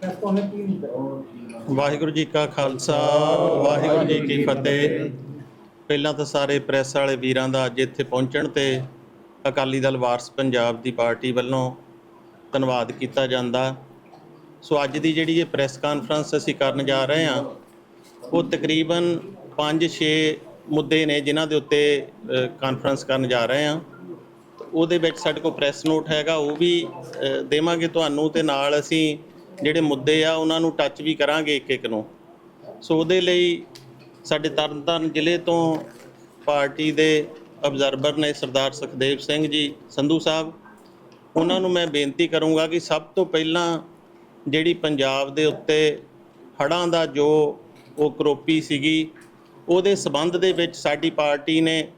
Press conference ਕੀ ਨਹੀਂ ਕਰੋ ਵਾਹਿਗੁਰੂ ਜੀ ਕਾ ਖਾਲਸਾ, ਵਾਹਿਗੁਰੂ ਜੀ ਕੀ ਫਤਿਹ। ਪਹਿਲਾਂ ਤਾਂ ਸਾਰੇ ਪ੍ਰੈਸ ਵਾਲੇ ਵੀਰਾਂ ਦਾ ਅੱਜ ਇੱਥੇ ਪਹੁੰਚਣ ਤੇ ਅਕਾਲੀ ਦਲ ਵਾਰਸ ਪੰਜਾਬ ਦੀ ਪਾਰਟੀ ਵੱਲੋਂ ਧੰਨਵਾਦ ਕੀਤਾ ਜਾਂਦਾ। ਸੋ ਅੱਜ ਦੀ ਜਿਹੜੀ ਇਹ ਪ੍ਰੈਸ ਕਾਨਫਰੰਸ ਅਸੀਂ ਕਰਨ ਜਾ ਰਹੇ ਹਾਂ, ਉਹ ਤਕਰੀਬਨ 5-6 ਮੁੱਦੇ ਨੇ ਜਿਨ੍ਹਾਂ ਦੇ ਉੱਤੇ ਕਾਨਫਰੰਸ ਕਰਨ ਜਾ ਰਹੇ ਹਾਂ। ਉਹਦੇ ਵਿੱਚ ਸਾਡੇ ਕੋਲ ਪ੍ਰੈਸ ਨੋਟ ਹੈਗਾ, ਉਹ ਵੀ ਦੇਵਾਂਗੇ ਤੁਹਾਨੂੰ ਤੇ ਨਾਲ ਅਸੀਂ ਜਿਹੜੇ ਮੁੱਦੇ ਆ, ਉਹਨਾਂ ਨੂੰ ਟੱਚ ਵੀ ਕਰਾਂਗੇ ਇੱਕ ਇੱਕ ਨੂੰ। ਸੋ ਉਹਦੇ ਲਈ ਸਾਡੇ ਤਰਨਤਾਰਨ ਜ਼ਿਲ੍ਹੇ ਤੋਂ ਪਾਰਟੀ ਦੇ ਅਬਜ਼ਰਵਰ ਨੇ ਸਰਦਾਰ ਸੁਖਦੇਵ ਸਿੰਘ ਜੀ, ਸੰਧੂ ਸਾਹਿਬ। ਉਹਨਾਂ ਨੂੰ ਮੈਂ ਬੇਨਤੀ ਕਰੂੰਗਾ ਕਿ ਸਭ ਤੋਂ ਪਹਿਲਾਂ ਜਿਹੜੀ ਪੰਜਾਬ ਦੇ ਉੱਤੇ ਹੜ੍ਹਾਂ ਦਾ ਜੋ ਉਹ ਕਰੋਪੀ ਸੀਗੀ, ਉਹਦੇ ਸਬੰਧ ਦੇ ਵਿੱਚ ਸਾਡੀ ਪਾਰਟੀ ਨੇ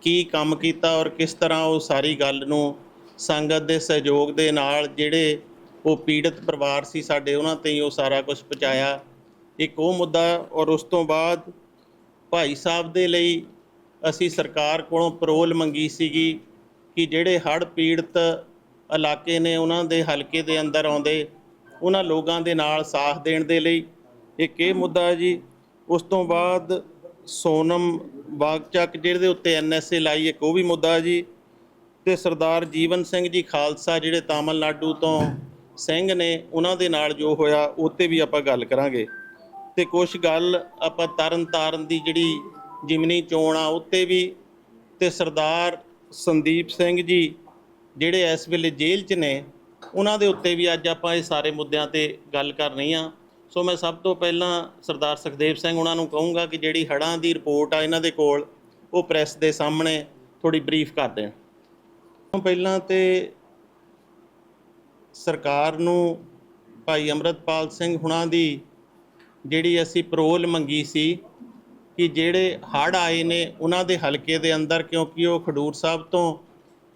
ਕੀ ਕੰਮ ਕੀਤਾ ਔਰ ਕਿਸ ਤਰ੍ਹਾਂ ਉਹ ਸਾਰੀ ਗੱਲ ਨੂੰ ਸੰਗਤ ਦੇ ਸਹਿਯੋਗ ਦੇ ਨਾਲ ਜਿਹੜੇ ਉਹ ਪੀੜਤ ਪਰਿਵਾਰ ਸੀ ਸਾਡੇ ਉਹਨਾਂ ਤੇ ਹੀ ਉਹ ਸਾਰਾ ਕੁਝ ਪਹੁੰਚਾਇਆ। ਇੱਕ ਉਹ ਮੁੱਦਾ ਔਰ ਉਸ ਤੋਂ ਬਾਅਦ ਭਾਈ ਸਾਹਿਬ ਦੇ ਲਈ ਅਸੀਂ ਸਰਕਾਰ ਕੋਲੋਂ ਪਰੋਲ ਮੰਗੀ ਸੀਗੀ ਕਿ ਜਿਹੜੇ ਹੜ੍ਹ ਪੀੜਤ ਇਲਾਕੇ ਨੇ ਉਹਨਾਂ ਦੇ ਹਲਕੇ ਦੇ ਅੰਦਰ ਆਉਂਦੇ, ਉਹਨਾਂ ਲੋਕਾਂ ਦੇ ਨਾਲ ਸਾਥ ਦੇਣ ਦੇ ਲਈ। ਇੱਕ ਇਹ ਮੁੱਦਾ ਜੀ, ਉਸ ਤੋਂ ਬਾਅਦ ਸੋਨਮ ਬਾਗਚੱਕ ਜਿਹਦੇ ਉੱਤੇ ਐਨਐਸਏ ਲਾਈ, ਇੱਕ ਉਹ ਵੀ ਮੁੱਦਾ ਜੀ। ਤੇ ਸਰਦਾਰ ਜੀਵਨ ਸਿੰਘ ਜੀ ਖਾਲਸਾ, ਜਿਹੜੇ ਤਾਮਿਲਨਾਡੂ ਤੋਂ ਸਿੰਘ ਨੇ ਉਹਨਾਂ ਦੇ ਨਾਲ ਜੋ ਹੋਇਆ ਉਹ 'ਤੇ ਵੀ ਆਪਾਂ ਗੱਲ ਕਰਾਂਗੇ। ਤੇ ਕੁਝ ਗੱਲ ਆਪਾਂ ਤਰਨ ਤਾਰਨ ਦੀ ਜਿਹੜੀ ਜਿਮਨੀ ਚੋਣ ਆ ਉੱਤੇ ਵੀ ਤੇ ਸਰਦਾਰ ਸੰਦੀਪ ਸਿੰਘ ਜੀ ਜਿਹੜੇ ਇਸ ਵੇਲੇ ਜੇਲ੍ਹ 'ਚ ਨੇ, ਉਹਨਾਂ ਦੇ ਉੱਤੇ ਵੀ ਅੱਜ ਆਪਾਂ ਇਹ ਸਾਰੇ ਮੁੱਦਿਆਂ ਤੇ ਗੱਲ ਕਰਨੀ ਆ। ਸੋ ਮੈਂ ਸਭ ਤੋਂ ਪਹਿਲਾਂ ਸਰਦਾਰ ਸੁਖਦੇਵ ਸਿੰਘ ਉਹਨਾਂ ਨੂੰ ਕਹੂੰਗਾ ਕਿ ਜਿਹੜੀ ਹੜ੍ਹਾਂ ਦੀ ਰਿਪੋਰਟ ਆ ਇਹਨਾਂ ਦੇ ਕੋਲ, ਉਹ ਪ੍ਰੈਸ ਦੇ ਸਾਹਮਣੇ ਥੋੜੀ ਬਰੀਫ ਕਰ ਦੇਣ। ਪਹਿਲਾਂ ਤੇ ਸਰਕਾਰ ਨੂੰ ਭਾਈ ਅਮਰਤਪਾਲ ਸਿੰਘ ਹੁਣਾਂ ਦੀ ਜਿਹੜੀ ਅਸੀਂ ਪਰੋਲ ਮੰਗੀ ਸੀ ਕਿ ਜਿਹੜੇ ਹੜ੍ਹ ਆਏ ਨੇ, ਉਹਨਾਂ ਦੇ ਹਲਕੇ ਦੇ ਅੰਦਰ ਕਿਉਂਕਿ ਉਹ ਖਡੂਰ ਸਾਹਿਬ ਤੋਂ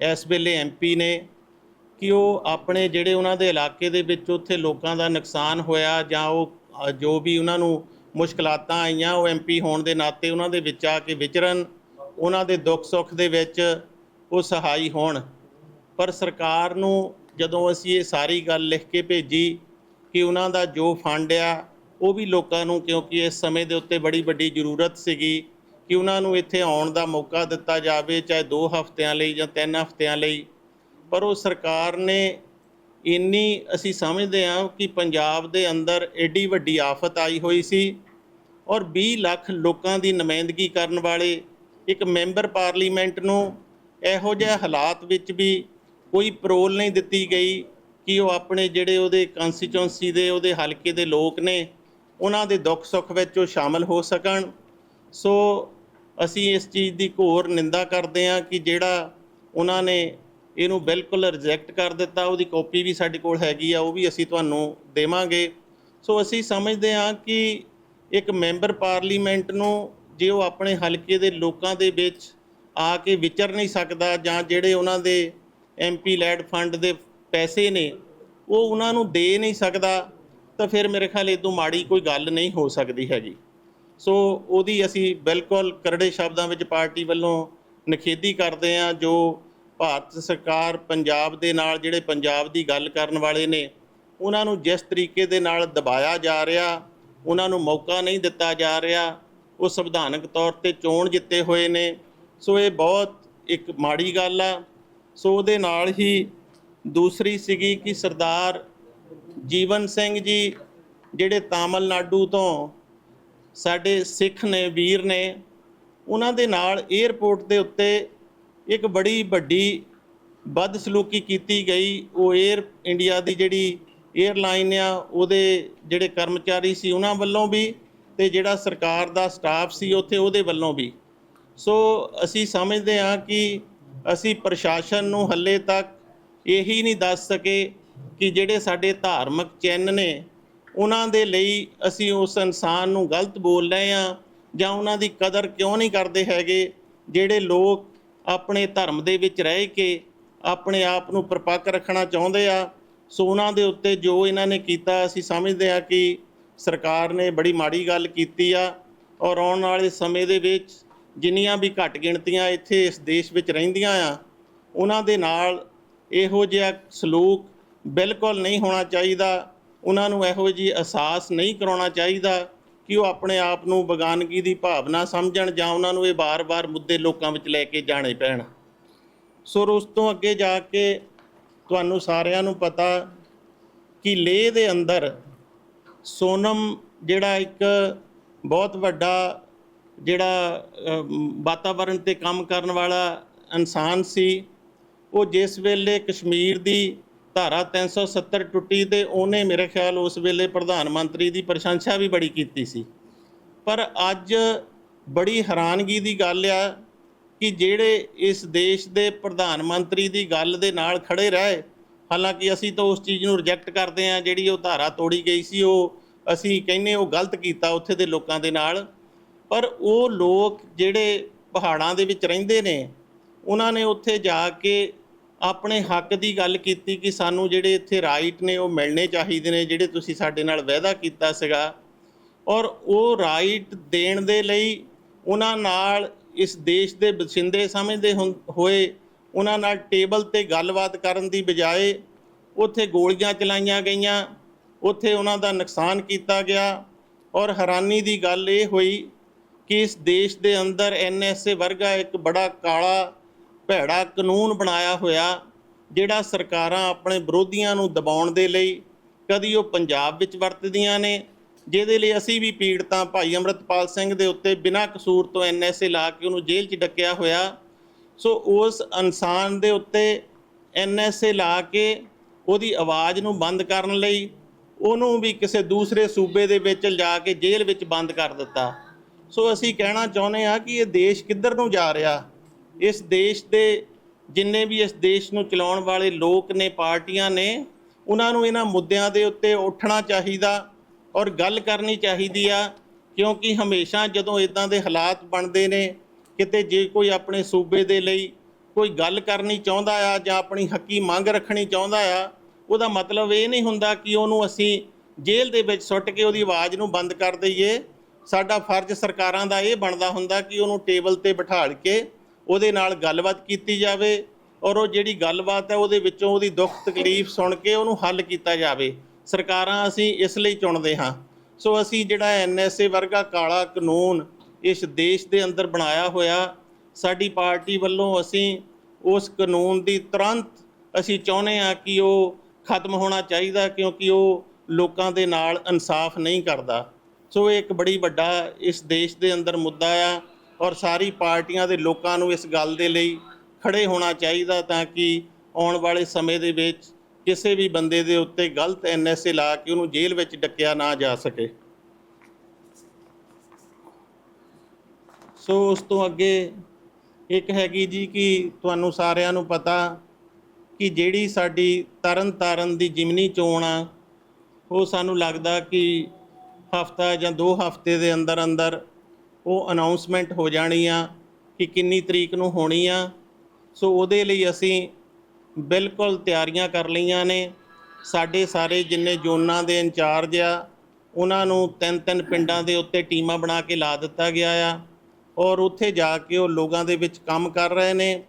ਇਸ ਵੇਲੇ ਐਮਪੀ ਨੇ ਕਿ ਉਹ ਆਪਣੇ ਜਿਹੜੇ ਉਹਨਾਂ ਦੇ ਇਲਾਕੇ ਦੇ ਵਿੱਚ ਉੱਥੇ ਲੋਕਾਂ ਦਾ ਨੁਕਸਾਨ ਹੋਇਆ ਜਾਂ ਉਹ ਜੋ ਵੀ ਉਹਨਾਂ ਨੂੰ ਮੁਸ਼ਕਲਾਤਾਂ ਆਈਆਂ, ਉਹ ਐਮਪੀ ਹੋਣ ਦੇ ਨਾਤੇ ਉਹਨਾਂ ਦੇ ਵਿੱਚ ਆ ਕੇ ਵਿਚਰਨ, ਉਹਨਾਂ ਦੇ ਦੁੱਖ ਸੁੱਖ ਦੇ ਵਿੱਚ ਉਹ ਸਹਾਈ ਹੋਣ। ਪਰ ਸਰਕਾਰ ਨੂੰ ਜਦੋਂ ਅਸੀਂ ਇਹ ਸਾਰੀ ਗੱਲ ਲਿਖ ਕੇ ਭੇਜੀ ਕਿ ਉਹਨਾਂ ਦਾ ਜੋ ਫੰਡ ਆ, ਉਹ ਵੀ ਲੋਕਾਂ ਨੂੰ ਕਿਉਂਕਿ ਇਸ ਸਮੇਂ ਦੇ ਉੱਤੇ ਬੜੀ ਵੱਡੀ ਜ਼ਰੂਰਤ ਸੀਗੀ ਕਿ ਉਹਨਾਂ ਨੂੰ ਇੱਥੇ ਆਉਣ ਦਾ ਮੌਕਾ ਦਿੱਤਾ ਜਾਵੇ, ਚਾਹੇ 2 ਹਫ਼ਤਿਆਂ ਲਈ ਜਾਂ 3 ਹਫ਼ਤਿਆਂ ਲਈ। ਪਰ ਉਹ ਸਰਕਾਰ ਨੇ ਇੰਨੀ ਅਸੀਂ ਸਮਝਦੇ ਹਾਂ ਕਿ ਪੰਜਾਬ ਦੇ ਅੰਦਰ ਐਡੀ ਵੱਡੀ ਆਫਤ ਆਈ ਹੋਈ ਸੀ ਔਰ 20 ਲੱਖ ਲੋਕਾਂ ਦੀ ਨੁਮਾਇੰਦਗੀ ਕਰਨ ਵਾਲੇ ਇੱਕ ਮੈਂਬਰ ਪਾਰਲੀਮੈਂਟ ਨੂੰ ਇਹੋ ਜਿਹੇ ਹਾਲਾਤ ਵਿੱਚ ਵੀ ਕੋਈ ਪਰੋਲ ਨਹੀਂ ਦਿੱਤੀ ਗਈ ਕਿ ਉਹ ਆਪਣੇ ਜਿਹੜੇ ਉਹਦੇ ਕੰਸਟੀਚੁਐਂਸੀ ਦੇ, ਉਹਦੇ ਹਲਕੇ ਦੇ ਲੋਕ ਨੇ, ਉਹਨਾਂ ਦੇ ਦੁੱਖ ਸੁੱਖ ਵਿੱਚ ਉਹ ਸ਼ਾਮਲ ਹੋ ਸਕਣ। ਸੋ ਅਸੀਂ ਇਸ ਚੀਜ਼ ਦੀ ਘੋਰ ਨਿੰਦਾ ਕਰਦੇ ਹਾਂ ਕਿ ਜਿਹੜਾ ਉਹਨਾਂ ਨੇ ਇਹਨੂੰ ਬਿਲਕੁਲ ਰਿਜੈਕਟ ਕਰ ਦਿੱਤਾ, ਉਹਦੀ ਕਾਪੀ ਵੀ ਸਾਡੇ ਕੋਲ ਹੈਗੀ ਆ, ਉਹ ਵੀ ਅਸੀਂ ਤੁਹਾਨੂੰ ਦੇਵਾਂਗੇ। ਸੋ ਅਸੀਂ ਸਮਝਦੇ ਹਾਂ ਕਿ ਇੱਕ ਮੈਂਬਰ ਪਾਰਲੀਮੈਂਟ ਨੂੰ ਜੇ ਉਹ ਆਪਣੇ ਹਲਕੇ ਦੇ ਲੋਕਾਂ ਦੇ ਵਿੱਚ ਆ ਕੇ ਵਿਚਰ ਨਹੀਂ ਸਕਦਾ ਜਾਂ ਜਿਹੜੇ ਉਹਨਾਂ ਦੇ ਐਮਪੀ ਲੈਡ ਫੰਡ ਦੇ ਪੈਸੇ ਨੇ, ਉਹ ਉਹਨਾਂ ਨੂੰ ਦੇ ਨਹੀਂ ਸਕਦਾ, ਤਾਂ ਫਿਰ ਮੇਰੇ ਖਿਆਲ ਇਹ ਤੋਂ ਮਾੜੀ ਕੋਈ ਗੱਲ ਨਹੀਂ ਹੋ ਸਕਦੀ ਹੈਗੀ। ਸੋ ਉਹਦੀ ਅਸੀਂ ਬਿਲਕੁਲ ਕਰੜੇ ਸ਼ਬਦਾਂ ਵਿੱਚ ਪਾਰਟੀ ਵੱਲੋਂ ਨਿਖੇਧੀ ਕਰਦੇ ਹਾਂ, ਜੋ ਭਾਰਤ ਸਰਕਾਰ ਪੰਜਾਬ ਦੇ ਨਾਲ ਜਿਹੜੇ ਪੰਜਾਬ ਦੀ ਗੱਲ ਕਰਨ ਵਾਲੇ ਨੇ, ਉਹਨਾਂ ਨੂੰ ਜਿਸ ਤਰੀਕੇ ਦੇ ਨਾਲ ਦਬਾਇਆ ਜਾ ਰਿਹਾ, ਉਹਨਾਂ ਨੂੰ ਮੌਕਾ ਨਹੀਂ ਦਿੱਤਾ ਜਾ ਰਿਹਾ, ਉਹ ਸੰਵਿਧਾਨਕ ਤੌਰ ਤੇ ਚੋਣ ਜਿੱਤੇ ਹੋਏ ਨੇ। ਸੋ ਇਹ ਬਹੁਤ ਇੱਕ ਮਾੜੀ ਗੱਲ ਆ। ਸੋ ਉਹਦੇ ਨਾਲ ਹੀ ਦੂਸਰੀ ਸੀਗੀ ਕਿ ਸਰਦਾਰ ਜੀਵਨ ਸਿੰਘ ਜੀ ਜਿਹੜੇ ਤਾਮਿਲਨਾਡੂ ਤੋਂ ਸਾਡੇ ਸਿੱਖ ਨੇ, ਵੀਰ ਨੇ, ਉਹਨਾਂ ਦੇ ਨਾਲ 에어ਪੋਰਟ ਦੇ ਉੱਤੇ ਇੱਕ ਬੜੀ ਵੱਡੀ ਬਦਸਲੂਕੀ ਕੀਤੀ ਗਈ। ਉਹ 에ਅਰ ਇੰਡੀਆ ਦੀ ਜਿਹੜੀ 에ਅਰਲਾਈਨ ਆ, ਉਹਦੇ ਜਿਹੜੇ ਕਰਮਚਾਰੀ ਸੀ ਉਹਨਾਂ ਵੱਲੋਂ ਵੀ ਤੇ ਜਿਹੜਾ ਸਰਕਾਰ ਦਾ ਸਟਾਫ ਸੀ, ਉੱਥੇ ਉਹਦੇ ਵੱਲੋਂ ਵੀ। ਸੋ ਅਸੀਂ ਸਮਝਦੇ ਹਾਂ ਕਿ ਅਸੀਂ ਪ੍ਰਸ਼ਾਸਨ ਨੂੰ ਹੱਲੇ ਤੱਕ ਇਹੀ ਨਹੀਂ ਦੱਸ ਸਕੇ ਕਿ ਜਿਹੜੇ ਸਾਡੇ ਧਾਰਮਿਕ ਚਿੰਨ੍ਹ ਨੇ, ਉਹਨਾਂ ਦੇ ਲਈ ਅਸੀਂ ਉਸ ਇਨਸਾਨ ਨੂੰ ਗਲਤ ਬੋਲ ਰਹੇ ਆ ਜਾਂ ਉਹਨਾਂ ਦੀ ਕਦਰ ਕਿਉਂ ਨਹੀਂ ਕਰਦੇ ਹੈਗੇ, ਜਿਹੜੇ ਲੋਕ ਆਪਣੇ ਧਰਮ ਦੇ ਵਿੱਚ ਰਹਿ ਕੇ ਆਪਣੇ ਆਪ ਨੂੰ ਪਰਪੱਕ ਰੱਖਣਾ ਚਾਹੁੰਦੇ ਆ, ਸੋ ਉਹਨਾਂ ਦੇ ਉੱਤੇ ਜੋ ਇਹਨਾਂ ਨੇ ਕੀਤਾ, ਅਸੀਂ ਸਮਝਦੇ ਆ ਕਿ ਸਰਕਾਰ ਨੇ ਬੜੀ ਮਾੜੀ ਗੱਲ ਕੀਤੀ ਆ ਔਰ ਆਉਣ ਵਾਲੇ ਸਮੇਂ ਦੇ ਵਿੱਚ ਜਿੰਨੀਆਂ ਵੀ ਘੱਟ ਗਿਣਤੀਆਂ ਇੱਥੇ ਇਸ ਦੇਸ਼ ਵਿੱਚ ਰਹਿੰਦੀਆਂ ਆ, ਉਹਨਾਂ ਦੇ ਨਾਲ ਇਹੋ ਜਿਹਾ ਸਲੂਕ ਬਿਲਕੁਲ ਨਹੀਂ ਹੋਣਾ ਚਾਹੀਦਾ। ਉਹਨਾਂ ਨੂੰ ਇਹੋ ਜਿਹੀ ਅਹਿਸਾਸ ਨਹੀਂ ਕਰਾਉਣਾ ਚਾਹੀਦਾ ਕਿ ਉਹ ਆਪਣੇ ਆਪ ਨੂੰ ਬਗਾਨਗੀ ਦੀ ਭਾਵਨਾ ਸਮਝਣ ਜਾਂ ਉਹਨਾਂ ਨੂੰ ਇਹ ਬਾਰ-ਬਾਰ ਮੁੱਦੇ ਲੋਕਾਂ ਵਿੱਚ ਲੈ ਕੇ ਜਾਣੇ ਪੈਣ। ਸੋ ਉਸ ਤੋਂ ਅੱਗੇ ਜਾ ਕੇ ਤੁਹਾਨੂੰ ਸਾਰਿਆਂ ਨੂੰ ਪਤਾ ਕਿ ਲੇਹ ਦੇ ਅੰਦਰ ਸੋਨਮ ਜਿਹੜਾ ਇੱਕ ਬਹੁਤ ਵੱਡਾ ਜਿਹੜਾ ਅਮ, ਵਾਤਾਵਰਣ ਤੇ ਕੰਮ ਕਰਨ ਵਾਲਾ ਇਨਸਾਨ ਸੀ ਉਹ ਜਿਸ ਵੇਲੇ ਕਸ਼ਮੀਰ ਦੀ ਧਾਰਾ 370 ਟੁੱਟੀ ਤੇ ਉਹਨੇ ਮੇਰੇ ਖਿਆਲ ਉਸ ਵੇਲੇ ਪ੍ਰਧਾਨ ਮੰਤਰੀ ਦੀ ਪ੍ਰਸ਼ੰਸਾ ਵੀ ਬੜੀ ਕੀਤੀ ਸੀ। ਪਰ ਅੱਜ ਬੜੀ ਹੈਰਾਨਗੀ ਦੀ ਗੱਲ ਆ ਕਿ ਜਿਹੜੇ ਇਸ ਦੇਸ਼ ਦੇ ਪ੍ਰਧਾਨ ਮੰਤਰੀ ਦੀ ਗੱਲ ਦੇ ਨਾਲ ਖੜੇ ਰਹੇ ਹਾਲਾਂਕਿ ਅਸੀਂ ਤਾਂ ਉਸ ਚੀਜ਼ ਨੂੰ ਰਿਜੈਕਟ ਕਰਦੇ ਹਾਂ ਜਿਹੜੀ ਉਹ ਧਾਰਾ ਤੋੜੀ ਗਈ ਸੀ ਉਹ ਅਸੀਂ ਕਹਿੰਨੇ ਉਹ ਗਲਤ ਕੀਤਾ ਉੱਥੇ ਦੇ ਲੋਕਾਂ ਦੇ ਨਾਲ। ਪਰ ਉਹ ਲੋਕ ਜਿਹੜੇ ਪਹਾੜਾਂ ਦੇ ਵਿੱਚ ਰਹਿੰਦੇ ਨੇ, ਉਹਨਾਂ ਨੇ ਉੱਥੇ ਜਾ ਕੇ ਆਪਣੇ ਹੱਕ ਦੀ ਗੱਲ ਕੀਤੀ ਕਿ ਸਾਨੂੰ ਜਿਹੜੇ ਇੱਥੇ ਰਾਈਟ ਨੇ, ਉਹ ਮਿਲਣੇ ਚਾਹੀਦੇ ਨੇ, ਜਿਹੜੇ ਤੁਸੀਂ ਸਾਡੇ ਨਾਲ ਵਾਅਦਾ ਕੀਤਾ ਸੀਗਾ। ਔਰ ਉਹ ਰਾਈਟ ਦੇਣ ਦੇ ਲਈ ਉਹਨਾਂ ਨਾਲ ਇਸ ਦੇਸ਼ ਦੇ ਵਸਿੰਦੇ ਸਮਝਦੇ ਹੁੰ- ਹੋਏ, ਉਹਨਾਂ ਨਾਲ ਟੇਬਲ ਤੇ ਗੱਲਬਾਤ ਕਰਨ ਦੀ ਬਜਾਏ ਉੱਥੇ ਗੋਲੀਆਂ ਚਲਾਈਆਂ ਗਈਆਂ, ਉੱਥੇ ਉਹਨਾਂ ਦਾ ਨੁਕਸਾਨ ਕੀਤਾ ਗਿਆ। ਔਰ ਹੈਰਾਨੀ ਦੀ ਗੱਲ ਇਹ ਹੋਈ ਕਿ ਇਸ ਦੇਸ਼ ਦੇ ਅੰਦਰ ਐਨਐਸਏ ਵਰਗਾ ਇੱਕ ਬੜਾ ਕਾਲਾ ਭੈੜਾ ਕਾਨੂੰਨ ਬਣਾਇਆ ਹੋਇਆ, ਜਿਹੜਾ ਸਰਕਾਰਾਂ ਆਪਣੇ ਵਿਰੋਧੀਆਂ ਨੂੰ ਦਬਾਉਣ ਦੇ ਲਈ ਕਦੀ ਉਹ ਪੰਜਾਬ ਵਿੱਚ ਵਰਤਦੀਆਂ ਨੇ, ਜਿਹਦੇ ਲਈ ਅਸੀਂ ਵੀ ਪੀੜਤਾਂ ਭਾਈ ਅਮਰਤਪਾਲ ਸਿੰਘ ਦੇ ਉੱਤੇ ਬਿਨਾਂ ਕਸੂਰ ਤੋਂ ਐਨਐਸਏ ਲਾ ਕੇ ਉਹਨੂੰ ਜੇਲ੍ਹ 'ਚ ਡੱਕਿਆ ਹੋਇਆ। ਸੋ ਉਸ ਇਨਸਾਨ ਦੇ ਉੱਤੇ ਐਨਐਸਏ ਲਾ ਕੇ ਉਹਦੀ ਆਵਾਜ਼ ਨੂੰ ਬੰਦ ਕਰਨ ਲਈ ਉਹਨੂੰ ਵੀ ਕਿਸੇ ਦੂਸਰੇ ਸੂਬੇ ਦੇ ਵਿੱਚ ਲਿਜਾ ਕੇ ਜੇਲ੍ਹ ਵਿੱਚ ਬੰਦ ਕਰ ਦਿੱਤਾ। ਸੋ ਅਸੀਂ ਕਹਿਣਾ ਚਾਹੁੰਦੇ ਹਾਂ ਕਿ ਇਹ ਦੇਸ਼ ਕਿੱਧਰ ਨੂੰ ਜਾ ਰਿਹਾ? ਇਸ ਦੇਸ਼ ਦੇ ਜਿੰਨੇ ਵੀ ਇਸ ਦੇਸ਼ ਨੂੰ ਚਲਾਉਣ ਵਾਲੇ ਲੋਕ ਨੇ, ਪਾਰਟੀਆਂ ਨੇ, ਉਹਨਾਂ ਨੂੰ ਇਹਨਾਂ ਮੁੱਦਿਆਂ ਦੇ ਉੱਤੇ ਉੱਠਣਾ ਚਾਹੀਦਾ ਔਰ ਗੱਲ ਕਰਨੀ ਚਾਹੀਦੀ ਆ, ਕਿਉਂਕਿ ਹਮੇਸ਼ਾ ਜਦੋਂ ਇਦਾਂ ਦੇ ਹਾਲਾਤ ਬਣਦੇ ਨੇ, ਕਿਤੇ ਜੇ ਕੋਈ ਆਪਣੇ ਸੂਬੇ ਦੇ ਲਈ ਕੋਈ ਗੱਲ ਕਰਨੀ ਚਾਹੁੰਦਾ ਆ ਜਾਂ ਆਪਣੀ ਹੱਕੀ ਮੰਗ ਰੱਖਣੀ ਚਾਹੁੰਦਾ ਆ, ਉਹਦਾ ਮਤਲਬ ਇਹ ਨਹੀਂ ਹੁੰਦਾ ਕਿ ਉਹਨੂੰ ਅਸੀਂ ਜੇਲ੍ਹ ਦੇ ਵਿੱਚ ਸੁੱਟ ਕੇ ਉਹਦੀ ਆਵਾਜ਼ ਨੂੰ ਬੰਦ ਕਰ ਦਈਏ। ਸਾਡਾ ਫਰਜ਼ ਸਰਕਾਰਾਂ ਦਾ ਇਹ ਬਣਦਾ ਹੁੰਦਾ ਕਿ ਉਹਨੂੰ ਟੇਬਲ ਤੇ ਬਿਠਾਲ ਕੇ ਉਹਦੇ ਨਾਲ ਗੱਲਬਾਤ ਕੀਤੀ ਜਾਵੇ ਔਰ ਉਹ ਜਿਹੜੀ ਗੱਲਬਾਤ ਹੈ ਉਹਦੇ ਵਿੱਚੋਂ ਉਹਦੀ ਦੁੱਖ ਤਕਲੀਫ ਸੁਣ ਕੇ ਉਹਨੂੰ ਹੱਲ ਕੀਤਾ ਜਾਵੇ। ਸਰਕਾਰਾਂ ਅਸੀਂ ਇਸ ਲਈ ਚੁਣਦੇ ਹਾਂ। ਸੋ ਅਸੀਂ ਜਿਹੜਾ ਐਨਐਸਏ ਵਰਗਾ ਕਾਲਾ ਕਾਨੂੰਨ ਇਸ ਦੇਸ਼ ਦੇ ਅੰਦਰ ਬਣਾਇਆ ਹੋਇਆ, ਸਾਡੀ ਪਾਰਟੀ ਵੱਲੋਂ ਅਸੀਂ ਉਸ ਕਾਨੂੰਨ ਦੀ ਤੁਰੰਤ ਅਸੀਂ ਚਾਹੁੰਦੇ ਹਾਂ ਕਿ ਉਹ ਖਤਮ ਹੋਣਾ ਚਾਹੀਦਾ ਕਿਉਂਕਿ ਉਹ ਲੋਕਾਂ ਦੇ ਨਾਲ ਇਨਸਾਫ ਨਹੀਂ ਕਰਦਾ। ਸੋ ਇਹ ਇੱਕ ਬੜੀ ਵੱਡਾ ਇਸ ਦੇਸ਼ ਦੇ ਅੰਦਰ ਮੁੱਦਾ ਆ ਔਰ ਸਾਰੀ ਪਾਰਟੀਆਂ ਦੇ ਲੋਕਾਂ ਨੂੰ ਇਸ ਗੱਲ ਦੇ ਲਈ ਖੜੇ ਹੋਣਾ ਚਾਹੀਦਾ ਤਾਂ ਕਿ ਆਉਣ ਵਾਲੇ ਸਮੇਂ ਦੇ ਵਿੱਚ ਕਿਸੇ ਵੀ ਬੰਦੇ ਦੇ ਉੱਤੇ ਗਲਤ ਐਨਐਸਏ ਲਾ ਕੇ ਉਹਨੂੰ ਜੇਲ੍ਹ ਵਿੱਚ ਡੱਕਿਆ ਨਾ ਜਾ ਸਕੇ। ਸੋ ਉਸ ਤੋਂ ਅੱਗੇ ਇੱਕ ਹੈਗੀ ਜੀ ਕਿ ਤੁਹਾਨੂੰ ਸਾਰਿਆਂ ਨੂੰ ਪਤਾ ਕਿ ਜਿਹੜੀ ਸਾਡੀ ਤਰਨ ਤਾਰਨ ਦੀ ਜਿਮਨੀ ਚੋਣ ਆ, ਉਹ ਸਾਨੂੰ ਲੱਗਦਾ ਕਿ ਹਫਤਾ ਜਾਂ 2 ਹਫ਼ਤੇ ਦੇ ਅੰਦਰ ਅੰਦਰ ਉਹ ਅਨਾਉਂਸਮੈਂਟ ਹੋ ਜਾਣੀ ਆ ਕਿ ਕਿੰਨੀ ਤਰੀਕ ਨੂੰ ਹੋਣੀ ਆ। ਸੋ ਉਹਦੇ ਲਈ ਅਸੀਂ ਬਿਲਕੁਲ ਤਿਆਰੀਆਂ ਕਰ ਲਈਆਂ ਨੇ। ਸਾਡੇ ਸਾਰੇ ਜਿੰਨੇ ਜ਼ੋਨਾਂ ਦੇ ਇੰਚਾਰਜ ਆ, ਉਹਨਾਂ ਨੂੰ ਤਿੰਨ ਤਿੰਨ ਪਿੰਡਾਂ ਦੇ ਉੱਤੇ ਟੀਮਾਂ ਬਣਾ ਕੇ ਲਾ ਦਿੱਤਾ ਗਿਆ ਆ ਔਰ ਉੱਥੇ ਜਾ ਕੇ ਉਹ ਲੋਕਾਂ ਦੇ ਵਿੱਚ ਕੰਮ ਕਰ ਰਹੇ ਨੇ